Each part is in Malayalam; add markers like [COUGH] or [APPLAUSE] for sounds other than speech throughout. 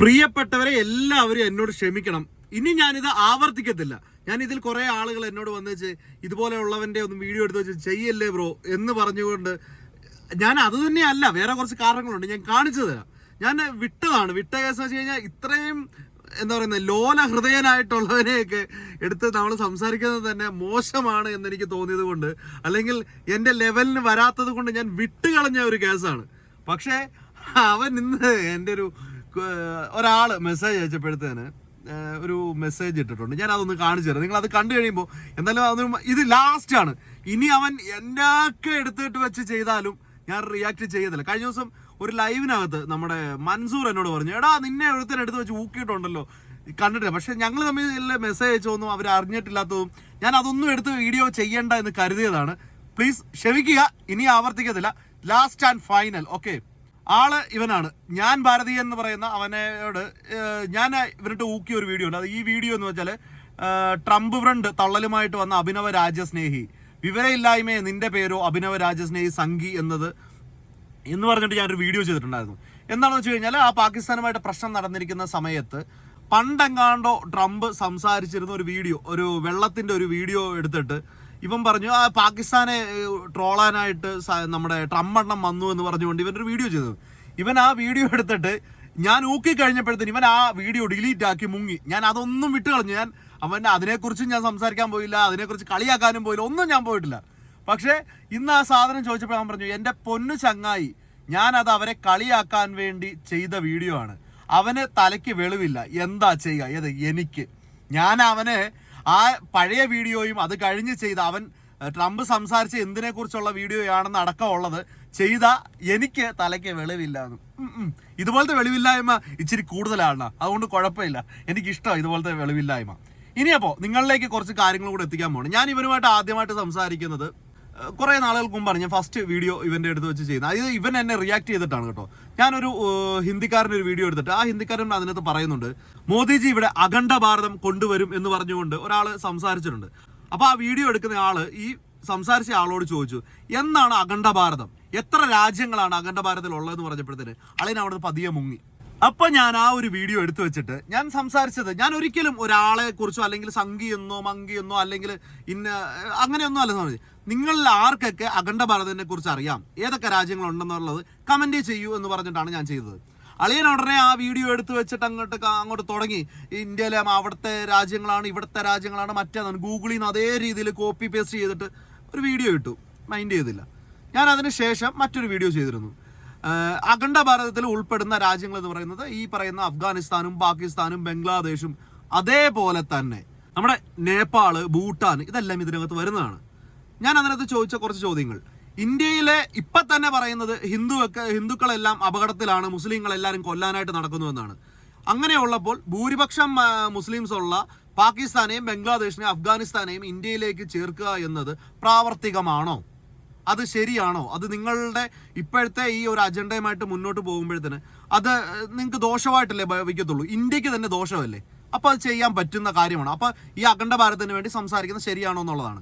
പ്രിയപ്പെട്ടവരെ എല്ലാവരും എന്നോട് ക്ഷമിക്കണം. ഇനി ഞാനിത് ആവർത്തിക്കത്തില്ല. ഞാൻ ഇതിൽ കുറേ ആളുകൾ എന്നോട് വന്നു വെച്ച് ഇതുപോലെയുള്ളവന്റെ ഒന്ന് വീഡിയോ എടുത്ത് വെച്ച് ചെയ്യല്ലേ ബ്രോ? എന്ന് പറഞ്ഞുകൊണ്ട് ഞാൻ അത് തന്നെയല്ല വേറെ കുറച്ച് കാരണങ്ങളുണ്ട് ഞാൻ കാണിച്ചു തരാം. ഞാൻ വിട്ടതാണ്. വിട്ട കേസ് വെച്ച് കഴിഞ്ഞാൽ ഇത്രയും എന്താ പറയുന്നത് ലോല ഹൃദയനായിട്ടുള്ളവനെയൊക്കെ എടുത്ത് നമ്മൾ സംസാരിക്കുന്നത് തന്നെ മോശമാണ് എന്നെനിക്ക് തോന്നിയത് കൊണ്ട് അല്ലെങ്കിൽ എന്റെ ലെവലിന് വരാത്തത് കൊണ്ട് ഞാൻ വിട്ടുകളഞ്ഞ ഒരു കേസാണ്. പക്ഷേ അവൻ ഇന്ന് എന്റെ ഒരു ഒരാൾ മെസ്സേജ് അയച്ചപ്പോഴത്തേന് ഒരു മെസ്സേജ് ഇട്ടിട്ടുണ്ട്. ഞാൻ അതൊന്ന് കാണിച്ചു തരാം. നിങ്ങൾ അത് കണ്ടു കഴിയുമ്പോൾ എന്തായാലും അതൊരു ഇത് ആണ്. ഇനി അവൻ എന്നൊക്കെ എടുത്തിട്ട് വെച്ച് ചെയ്താലും ഞാൻ റിയാക്ട് ചെയ്യത്തില്ല. കഴിഞ്ഞ ദിവസം ഒരു ലൈവിനകത്ത് നമ്മുടെ മൻസൂർ എന്നോട് പറഞ്ഞു എടാ നിന്നെ ഒരുത്തൻ എടുത്ത് വെച്ച് ഊക്കിയിട്ടുണ്ടല്ലോ. കണ്ടിട്ടില്ല. പക്ഷെ ഞങ്ങൾ തമ്മിൽ മെസ്സേജ് അയച്ചൊന്നും അവർ അറിഞ്ഞിട്ടില്ലാത്തതും ഞാൻ അതൊന്നും എടുത്ത് വീഡിയോ ചെയ്യേണ്ട എന്ന് കരുതിയതാണ്. പ്ലീസ് ക്ഷമിക്കുക. ഇനി ആവർത്തിക്കത്തില്ല. ലാസ്റ്റ് ആൻഡ് ഫൈനൽ ഓക്കെ ആൾ ഇവനാണ്. ഞാൻ ഭാരതി എന്ന് പറയുന്ന അവനോട് ഞാൻ ഇവനിട്ട് ഊക്കിയ ഒരു വീഡിയോ ഉണ്ട്. അത് ഈ വീഡിയോ എന്ന് വെച്ചാൽ ട്രംപ് ഫ്രണ്ട് തള്ളലുമായിട്ട് വന്ന അഭിനവ രാജസ്നേഹി. വിവരമില്ലായ്മയെ നിന്റെ പേരോ അഭിനവ രാജസ്നേഹി സംഘി എന്നത് എന്ന് പറഞ്ഞിട്ട് ഞാനൊരു വീഡിയോ ചെയ്തിട്ടുണ്ടായിരുന്നു. എന്താണെന്ന് വെച്ച് കഴിഞ്ഞാൽ ആ പാകിസ്ഥാനുമായിട്ട് പ്രശ്നം നടന്നിരിക്കുന്ന സമയത്ത് പണ്ടെങ്ങാണ്ടോ ട്രംപ് സംസാരിച്ചിരുന്ന ഒരു വീഡിയോ ഒരു വെള്ളത്തിന്റെ ഒരു വീഡിയോ എടുത്തിട്ട് ഇവൻ പറഞ്ഞു ആ പാകിസ്ഥാനെ ട്രോളാനായിട്ട് നമ്മുടെ ട്രംപ് എണ്ണം വന്നു എന്ന് പറഞ്ഞുകൊണ്ട് ഇവൻ ഒരു വീഡിയോ ചെയ്തു. ഇവൻ ആ വീഡിയോ എടുത്തിട്ട് ഞാൻ ഊക്കി കഴിഞ്ഞപ്പോഴത്തേന് ഇവൻ ആ വീഡിയോ ഡിലീറ്റ് ആക്കി മുങ്ങി. ഞാൻ അതൊന്നും വിട്ട് കളഞ്ഞു. ഞാൻ അവൻ അതിനെക്കുറിച്ച് ഞാൻ സംസാരിക്കാൻ പോയില്ല അതിനെക്കുറിച്ച് കളിയാക്കാനും പോയില്ല ഒന്നും ഞാൻ പോയിട്ടില്ല. പക്ഷേ ഇന്ന് ആ സാധനം ചോദിച്ചപ്പോൾ ഞാൻ പറഞ്ഞു എന്റെ പൊന്നു ചങ്ങായി ഞാനത് അവരെ കളിയാക്കാൻ വേണ്ടി ചെയ്ത വീഡിയോ ആണ്. അവന് തലയ്ക്ക് വെളിവില്ല. എന്താ ചെയ്യുക? ഏത് എനിക്ക്. ഞാൻ അവന് ആ പഴയ വീഡിയോയും അത് കഴിഞ്ഞ് ചെയ്ത അവൻ ട്രംപ് സംസാരിച്ച എന്തിനെക്കുറിച്ചുള്ള വീഡിയോയാണെന്ന് അടക്കമുള്ളത് ചെയ്ത എനിക്ക് തലയ്ക്ക് വെളിവില്ല എന്ന്. ഉം ഉം. ഇതുപോലത്തെ വെളിവില്ലായ്മ ഇച്ചിരി കൂടുതലാണ് അതുകൊണ്ട് കുഴപ്പമില്ല എനിക്കിഷ്ടമാണ് ഇതുപോലത്തെ വെളിവില്ലായ്മ ഇനിയപ്പോൾ നിങ്ങളിലേക്ക് കുറച്ച് കാര്യങ്ങൾ കൂടെ എത്തിക്കാൻ പോകണം ഞാൻ ഇവരുമായിട്ട് ആദ്യമായിട്ട് സംസാരിക്കുന്നത് കുറെ നാളുകൾക്ക് മുമ്പാണ് ഞാൻ ഫസ്റ്റ് വീഡിയോ ഇവന്റെ അടുത്ത് വെച്ച് ചെയ്യുന്നത്. അതായത് ഇവൻ എന്നെ റിയാക്ട് ചെയ്തിട്ടാണ് കേട്ടോ. ഞാനൊരു ഹിന്ദിക്കാരന്റെ ഒരു വീഡിയോ എടുത്തിട്ട് ആ ഹിന്ദിക്കാരൻ അതിനകത്ത് പറയുന്നുണ്ട് മോദിജി ഇവിടെ അഖണ്ഡ ഭാരതം കൊണ്ടുവരും എന്ന് പറഞ്ഞുകൊണ്ട് ഒരാൾ സംസാരിച്ചിട്ടുണ്ട്. അപ്പോൾ ആ വീഡിയോ എടുക്കുന്ന ആൾ ഈ സംസാരിച്ച ആളോട് ചോദിച്ചു എന്നാണ് അഖണ്ഡ ഭാരതം? എത്ര രാജ്യങ്ങളാണ് അഖണ്ഡ ഭാരതത്തിൽ ഉള്ളതെന്ന് പറഞ്ഞപ്പോഴത്തേന് അളിന് അവിടെ പതിയെ മുങ്ങി. അപ്പൊ ഞാൻ ആ ഒരു വീഡിയോ എടുത്തു വെച്ചിട്ട് ഞാൻ സംസാരിച്ചത് ഞാൻ ഒരിക്കലും ഒരാളെ കുറിച്ചോ അല്ലെങ്കിൽ സംഘിയെന്നോ മങ്കിയെന്നോ അല്ലെങ്കിൽ ഇന്ന അങ്ങനെയൊന്നും അല്ല സംബന്ധിച്ച് നിങ്ങളിൽ ആർക്കൊക്കെ അഖണ്ഡ ഭാരതത്തിനെ കുറിച്ച് അറിയാം? ഏതൊക്കെ രാജ്യങ്ങളുണ്ടെന്നുള്ളത് കമന്റ് ചെയ്യൂ എന്ന് പറഞ്ഞിട്ടാണ് ഞാൻ ചെയ്തത്. അളിയൻ ഉടനെ ആ വീഡിയോ എടുത്തു വെച്ചിട്ട് അങ്ങോട്ട് അങ്ങോട്ട് തുടങ്ങി. ഇന്ത്യയിലെ അവിടുത്തെ രാജ്യങ്ങളാണ് ഇവിടുത്തെ രാജ്യങ്ങളാണ് മറ്റേതാണ്. ഗൂഗിളിൽ നിന്ന് അതേ രീതിയിൽ കോപ്പി പേസ്റ്റ് ചെയ്തിട്ട് ഒരു വീഡിയോ ഇട്ടു. മൈൻഡ് ചെയ്തില്ല. ഞാൻ അതിന് ശേഷം മറ്റൊരു വീഡിയോ ചെയ്തിരുന്നു. അഖണ്ഡ ഭാരതത്തിൽ ഉൾപ്പെടുന്ന രാജ്യങ്ങൾ എന്ന് പറയുന്നത് ഈ പറയുന്ന അഫ്ഗാനിസ്ഥാനും പാകിസ്ഥാനും ബംഗ്ലാദേശും അതേപോലെ തന്നെ നമ്മുടെ നേപ്പാൾ ഭൂട്ടാൻ ഇതെല്ലാം ഇതിനകത്ത് വരുന്നതാണ്. ഞാൻ അതിനകത്ത് ചോദിച്ച കുറച്ച് ചോദ്യങ്ങൾ. ഇന്ത്യയിലെ ഇപ്പൊ തന്നെ പറയുന്നത് ഹിന്ദുവൊക്കെ ഹിന്ദുക്കളെല്ലാം അപകടത്തിലാണ് മുസ്ലിങ്ങളെല്ലാവരും കൊല്ലാനായിട്ട് നടക്കുന്നു എന്നാണ് അങ്ങനെയുള്ളപ്പോൾ ഭൂരിപക്ഷം മുസ്ലിംസ് ഉള്ള പാകിസ്ഥാനെയും ബംഗ്ലാദേശിനെയും അഫ്ഗാനിസ്ഥാനെയും ഇന്ത്യയിലേക്ക് ചേർക്കുക എന്നത് പ്രാവർത്തികമാണോ? അത് ശരിയാണോ? അത് നിങ്ങളുടെ ഇപ്പോഴത്തെ ഈ ഒരു അജണ്ടയുമായിട്ട് മുന്നോട്ട് പോകുമ്പോഴത്തേന് അത് നിങ്ങൾക്ക് ദോഷമായിട്ടല്ലേ ഭവിക്കത്തുള്ളൂ ഇന്ത്യയ്ക്ക് തന്നെ ദോഷമല്ലേ? അപ്പോൾ അത് ചെയ്യാൻ പറ്റുന്ന കാര്യമാണ്. അപ്പോൾ ഈ അഖണ്ഡ ഭാരതത്തിന് വേണ്ടി സംസാരിക്കുന്നത് ശരിയാണോ എന്നുള്ളതാണ്.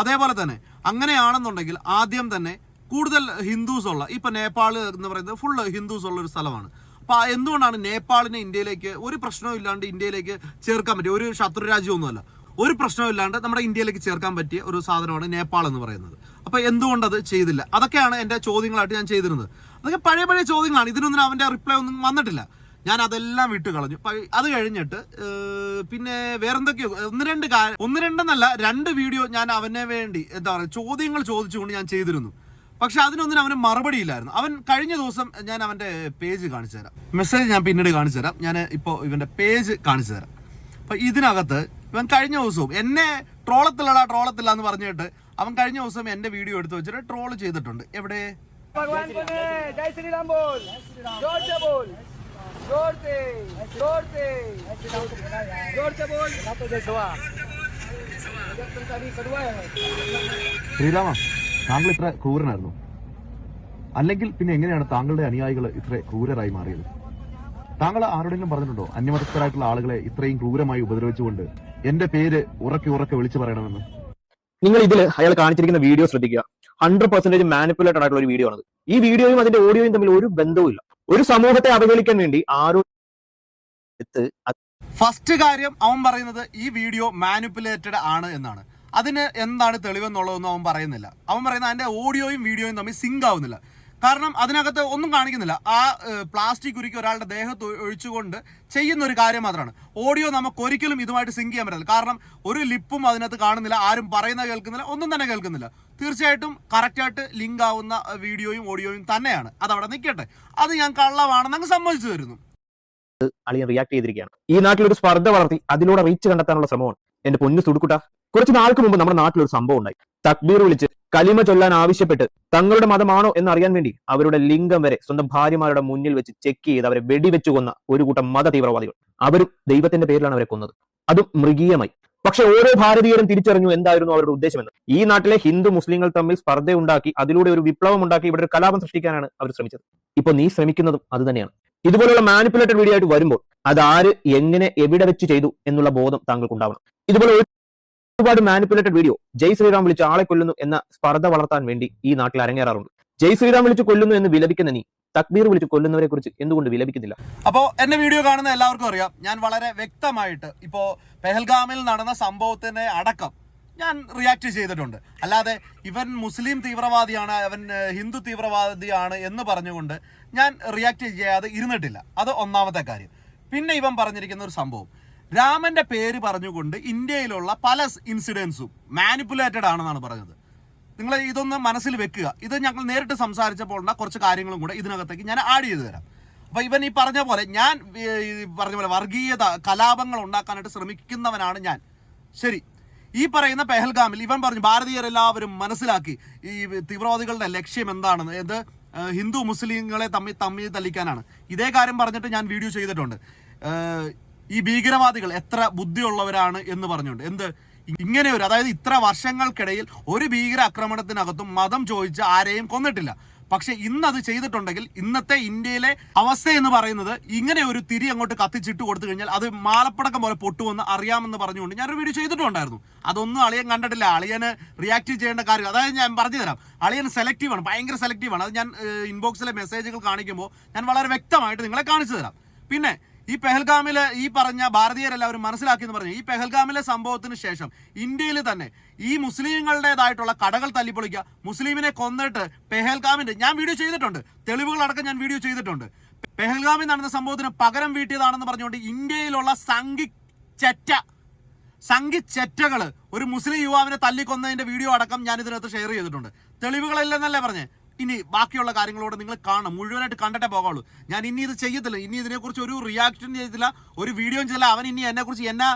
അതേപോലെ തന്നെ അങ്ങനെയാണെന്നുണ്ടെങ്കിൽ ആദ്യം തന്നെ കൂടുതൽ ഹിന്ദുസ് ഉള്ള ഇപ്പൊ നേപ്പാൾ എന്ന് പറയുന്നത് ഫുള്ള് ഹിന്ദുസ് ഉള്ള ഒരു സ്ഥലമാണ്. അപ്പൊ എന്തുകൊണ്ടാണ് നേപ്പാളിനെ ഇന്ത്യയിലേക്ക് ഒരു പ്രശ്നവും ഇല്ലാണ്ട് ഇന്ത്യയിലേക്ക് ചേർക്കാൻ പറ്റിയ ഒരു ശത്രു രാജ്യമൊന്നുമല്ല. ഒരു പ്രശ്നമില്ലാണ്ട് നമ്മുടെ ഇന്ത്യയിലേക്ക് ചേർക്കാൻ പറ്റിയ ഒരു സാധനമാണ് നേപ്പാൾ എന്ന് പറയുന്നത്. അപ്പോൾ എന്തുകൊണ്ട് അത് ചെയ്തില്ല? അതൊക്കെയാണ് എന്റെ ചോദ്യങ്ങളായിട്ട് ഞാൻ ചെയ്തിരുന്നത്. അതൊക്കെ പഴയ പഴയ ചോദ്യങ്ങളാണ്. ഇതിനൊന്നും അവന്റെ റിപ്ലൈ ഒന്നും വന്നിട്ടില്ല. ഞാൻ അതെല്ലാം വിട്ട് കളഞ്ഞു. അത് കഴിഞ്ഞിട്ട് പിന്നെ വേറെന്തൊക്കെയോ ഒന്ന് രണ്ട് കാര്യം ഒന്ന് രണ്ടെന്നല്ല രണ്ട് വീഡിയോ ഞാൻ അവനെ വേണ്ടി എന്താ പറയുക ചോദ്യങ്ങൾ ചോദിച്ചുകൊണ്ട് ഞാൻ ചെയ്തിരുന്നു. പക്ഷെ അതിനൊന്നും അവന് മറുപടി ഇല്ലായിരുന്നു. അവൻ കഴിഞ്ഞ ദിവസം ഞാൻ അവന്റെ പേജ് കാണിച്ചു തരാം. മെസ്സേജ് ഞാൻ പിന്നീട് കാണിച്ചു തരാം. ഞാൻ ഇപ്പോൾ ഇവന്റെ പേജ് കാണിച്ചു തരാം. അപ്പൊ ഇതിനകത്ത് ഇവൻ കഴിഞ്ഞ ദിവസവും എന്നെ ട്രോളത്തില്ലടാ ട്രോളത്തില്ല എന്ന് പറഞ്ഞിട്ട് അവൻ കഴിഞ്ഞ ദിവസം എന്റെ വീഡിയോ എടുത്തു വെച്ചിട്ട് ട്രോൾ ചെയ്തിട്ടുണ്ട്. എവിടെ? ശ്രീരാമ താങ്കൾ ഇത്ര ക്രൂരനായിരുന്നു. അല്ലെങ്കിൽ പിന്നെ എങ്ങനെയാണ് താങ്കളുടെ അനുയായികൾ ഇത്ര ക്രൂരരായി മാറിയത്? താങ്കൾ ആരോടെങ്കിലും പറഞ്ഞിട്ടുണ്ടോ? അന്യമതസ്ഥരായിട്ടുള്ള ആളുകളെ ഇത്രയും ക്രൂരമായി ഉപദ്രവിച്ചുകൊണ്ട് എന്റെ പേര് ഉറക്കി ഉറക്കെ വിളിച്ചു പറയണമെന്ന്. നിങ്ങൾ ഇതിൽ അയാൾ കാണിച്ചിരിക്കുന്ന വീഡിയോ ശ്രദ്ധിക്കുക. ഹൺഡ്രഡ് പെർസെന്റേജ് മാനിപ്പുലേറ്റഡ് ആയിട്ടുള്ള ഒരു വീഡിയോ ആണ് ഈ വീഡിയോയും അതിന്റെ ഓഡിയോയും തമ്മിൽ ഒരു ബന്ധവുമില്ല. ഒരു സമൂഹത്തെ അവഹേളിക്കാൻ വേണ്ടി ആരോ എടുത്ത് ഫസ്റ്റ് കാര്യം അവൻ പറയുന്നത് ഈ വീഡിയോ മാനിപ്പുലേറ്റഡ് ആണ് എന്നാണ്. അതിന് എന്താണ് തെളിവെന്നുള്ളതൊന്നും അവൻ പറയുന്നില്ല. അവൻ പറയുന്നത് അതിന്റെ ഓഡിയോയും വീഡിയോയും തമ്മിൽ സിങ്ക് ആവുന്നില്ല. കാരണം അതിനകത്ത് ഒന്നും കാണിക്കുന്നില്ല. ആ പ്ലാസ്റ്റിക് ഉരുക്കി ഒരാളുടെ ദേഹത്ത് ഒഴിച്ചുകൊണ്ട് ചെയ്യുന്ന ഒരു കാര്യം മാത്രമാണ്. ഓഡിയോ നമുക്ക് ഒരിക്കലും ഇതുമായിട്ട് സിങ്ക് ചെയ്യാൻ പറ്റില്ല കാരണം ഒരു ലിപ്പും അതിനകത്ത് കാണുന്നില്ല ആരും പറയുന്ന കേൾക്കുന്നില്ല ഒന്നും തന്നെ കേൾക്കുന്നില്ല. തീർച്ചയായിട്ടും കറക്റ്റായിട്ട് ലിങ്ക് ആവുന്ന വീഡിയോയും ഓഡിയോയും തന്നെയാണ്. അതവിടെ നിൽക്കട്ടെ. അത് ഞാൻ കള്ളമാണെന്ന് അങ്ങ് സമ്മതിച്ചു തരുന്നു. അളിയൻ റിയാക്ട് ചെയ്തിരിക്കുകയാണ്. ഈ നാട്ടിൽ ഒരു സ്പർദ്ധ വളർത്തി അതിലൂടെ റീച്ച് കണ്ടെത്താനുള്ള ശ്രമമാണ്. എന്റെ പൊന്നു സുടുക്കുട്ട കുറച്ച് നാൾക്ക് മുമ്പ് നമ്മുടെ നാട്ടിൽ ഒരു സംഭവം ഉണ്ടായി. തക്ബീർ വിളിച്ച് കലിമ ചൊല്ലാൻ ആവശ്യപ്പെട്ട് തങ്ങളുടെ മതമാണോ എന്ന് അറിയാൻ വേണ്ടി അവരുടെ ലിംഗം വരെ സ്വന്തം ഭാര്യമാരുടെ മുന്നിൽ വെച്ച് ചെക്ക് ചെയ്ത് അവരെ വെടിവെച്ചു കൊന്ന ഒരു കൂട്ടം മത തീവ്രവാദികൾ. അവരും ദൈവത്തിന്റെ പേരിലാണ് അവരെ കൊന്നത്. അതും മൃഗീയമായി. പക്ഷെ ഓരോ ഭാരതീയരും തിരിച്ചറിഞ്ഞു എന്തായിരുന്നു അവരുടെ ഉദ്ദേശമെന്ന്. ഈ നാട്ടിലെ ഹിന്ദു മുസ്ലിങ്ങൾ തമ്മിൽ സ്പർദ്ധ ഉണ്ടാക്കി അതിലൂടെ ഒരു വിപ്ലവം ഉണ്ടാക്കി ഇവിടെ ഒരു കലാപം സൃഷ്ടിക്കാനാണ് അവർ ശ്രമിച്ചത്. ഇപ്പൊ നീ ശ്രമിക്കുന്നതും അത് തന്നെയാണ്. ഇതുപോലുള്ള മാനിപ്പുലേറ്റഡ് വീഡിയോ ആയിട്ട് വരുമ്പോൾ അത് ആര് എങ്ങനെ എവിടെ വെച്ച് ചെയ്തു എന്നുള്ള ബോധം താങ്കൾക്ക് ഉണ്ടാവണം ഇതുപോലെ ഒരുപാട് മാനിപ്പുലേറ്റഡ് വീഡിയോ ജയ് ശ്രീറാം വിളിച്ച് ആളെ കൊല്ലുന്നു എന്ന സ്പർദ്ധ വളർത്താൻ വേണ്ടി ഈ നാട്ടിൽ അരങ്ങേറാറുണ്ട്. ജയ് ശ്രീറാം വിളിച്ച് കൊല്ലുന്നു എന്ന് വിലപിക്കുന്ന നീ തക്ബീർ വിളിച്ച് കൊല്ലുന്നവരെ കുറിച്ച് എന്തുകൊണ്ട് വിലപിക്കുന്നില്ല? അപ്പോൾ എന്റെ വീഡിയോ കാണുന്ന എല്ലാവർക്കും അറിയാം. ഞാൻ വളരെ വ്യക്തമായിട്ട് ഇപ്പോ പെഹൽഗാമിൽ നടന്ന സംഭവത്തിന്റെ അടക്കം ഞാൻ റിയാക്ട് ചെയ്തിട്ടുണ്ട്. അല്ലാതെ ഇവൻ മുസ്ലിം തീവ്രവാദിയാണ് അവൻ ഹിന്ദു തീവ്രവാദിയാണ് എന്ന് പറഞ്ഞുകൊണ്ട് ഞാൻ റിയാക്ട് ചെയ്യാതെ ഇരുന്നിട്ടില്ല. അത് ഒന്നാമത്തെ കാര്യം. പിന്നെ ഇവൻ പറഞ്ഞിരിക്കുന്ന ഒരു സംഭവം. രാമന്റെ പേര് പറഞ്ഞുകൊണ്ട് ഇന്ത്യയിലുള്ള പല ഇൻസിഡൻസും മാനിപ്പുലേറ്റഡ് ആണെന്നാണ് പറഞ്ഞത്. നിങ്ങൾ ഇതൊന്ന് മനസ്സിൽ വെക്കുക. ഇത് ഞങ്ങൾ നേരിട്ട് സംസാരിച്ചപ്പോൾ ഉള്ള കുറച്ച് കാര്യങ്ങളും കൂടെ ഇതിനകത്തേക്ക് ഞാൻ ആഡ് ചെയ്തു തരാം. അപ്പോൾ ഇവൻ ഈ പറഞ്ഞ പോലെ ഞാൻ പറഞ്ഞ പോലെ വർഗീയത കലാപങ്ങൾ ഉണ്ടാക്കാനായിട്ട് ശ്രമിക്കുന്നവനാണ് ഞാൻ. ശരി. ഈ പറയുന്ന പെഹൽഗാമിൽ ഇവൻ പറഞ്ഞു ഭാരതീയരെല്ലാവരും മനസ്സിലാക്കി ഈ തീവ്രവാദികളുടെ ലക്ഷ്യം എന്താണെന്ന് ഇത് ഹിന്ദു മുസ്ലിങ്ങളെ തമ്മിൽ തമ്മിൽ തല്ലിക്കാനാണ്. ഇതേ കാര്യം പറഞ്ഞിട്ട് ഞാൻ വീഡിയോ ചെയ്തിട്ടുണ്ട്. ഈ ഭീകരവാദികൾ എത്ര ബുദ്ധിയുള്ളവരാണ് എന്ന് പറഞ്ഞുകൊണ്ട്. എന്ത്? ഇങ്ങനെ ഒരു അതായത് ഇത്ര വർഷങ്ങൾക്കിടയിൽ ഒരു ഭീകര ആക്രമണത്തിനകത്തും മതം ചോദിച്ച് ആരെയും കൊന്നിട്ടില്ല. പക്ഷെ ഇന്ന് അത് ചെയ്തിട്ടുണ്ടെങ്കിൽ ഇന്നത്തെ ഇന്ത്യയിലെ അവസ്ഥ എന്ന് പറയുന്നത് ഇങ്ങനെ ഒരു തിരി അങ്ങോട്ട് കത്തിച്ചിട്ട് കൊടുത്തു കഴിഞ്ഞാൽ അത് മാലപ്പടക്കം പോലെ പൊട്ടുവെന്ന് അറിയാമെന്ന് പറഞ്ഞുകൊണ്ട് ഞാനൊരു വീഡിയോ ചെയ്തിട്ടുണ്ടായിരുന്നു. അതൊന്നും അളിയൻ കണ്ടിട്ടില്ല. അളിയന് റിയാക്ട് ചെയ്യേണ്ട കാര്യം അതായത് ഞാൻ പറഞ്ഞു തരാം അളിയൻ സെലക്റ്റീവ് ആണ് ഭയങ്കര സെലക്റ്റീവ് ആണ്. അത് ഞാൻ ഇൻബോക്സിലെ മെസ്സേജുകൾ കാണിക്കുമ്പോൾ ഞാൻ വളരെ വ്യക്തമായിട്ട് നിങ്ങളെ കാണിച്ചു തരാം. പിന്നെ ഈ പെഹൽഗാമിലെ ഈ പറഞ്ഞ ഭാരതീയരെല്ലാവരും മനസ്സിലാക്കി എന്ന് പറഞ്ഞു. ഈ പെഹൽഗാമിലെ സംഭവത്തിന് ശേഷം ഇന്ത്യയിൽ തന്നെ ഈ മുസ്ലിങ്ങളുടേതായിട്ടുള്ള കടകൾ തല്ലിപ്പൊളിക്കുക മുസ്ലിമിനെ കൊന്നിട്ട് പെഹൽഗാമിന്റെ ഞാൻ വീഡിയോ ചെയ്തിട്ടുണ്ട്. തെളിവുകളടക്കം ഞാൻ വീഡിയോ ചെയ്തിട്ടുണ്ട്. പെഹൽഗാമിൽ നടന്ന സംഭവത്തിന് പകരം വീട്ടിയതാണെന്ന് പറഞ്ഞുകൊണ്ട് ഇന്ത്യയിലുള്ള സംഘി ചെറ്റ സംഘി ചെറ്റകൾ ഒരു മുസ്ലിം യുവാവിനെ തല്ലിക്കൊന്നതിന്റെ വീഡിയോ അടക്കം ഞാൻ ഇതിനകത്ത് ഷെയർ ചെയ്തിട്ടുണ്ട്. തെളിവുകളില്ലെന്നല്ലേ പറഞ്ഞേ? ഇനി ബാക്കിയുള്ള കാര്യങ്ങളോട് നിങ്ങൾ കാണണം. മുഴുവനായിട്ട് കണ്ടിട്ടേ പോകാവുള്ളൂ. ഞാൻ ഇനി ഇത് ചെയ്യത്തില്ല. ഇനി ഇതിനെക്കുറിച്ച് ഒരു റിയാക്ഷൻ ചെയ്തില്ല ഒരു വീഡിയോ ചെയ്തില്ല അവൻ ഇനി എന്നെക്കുറിച്ച് എന്നെ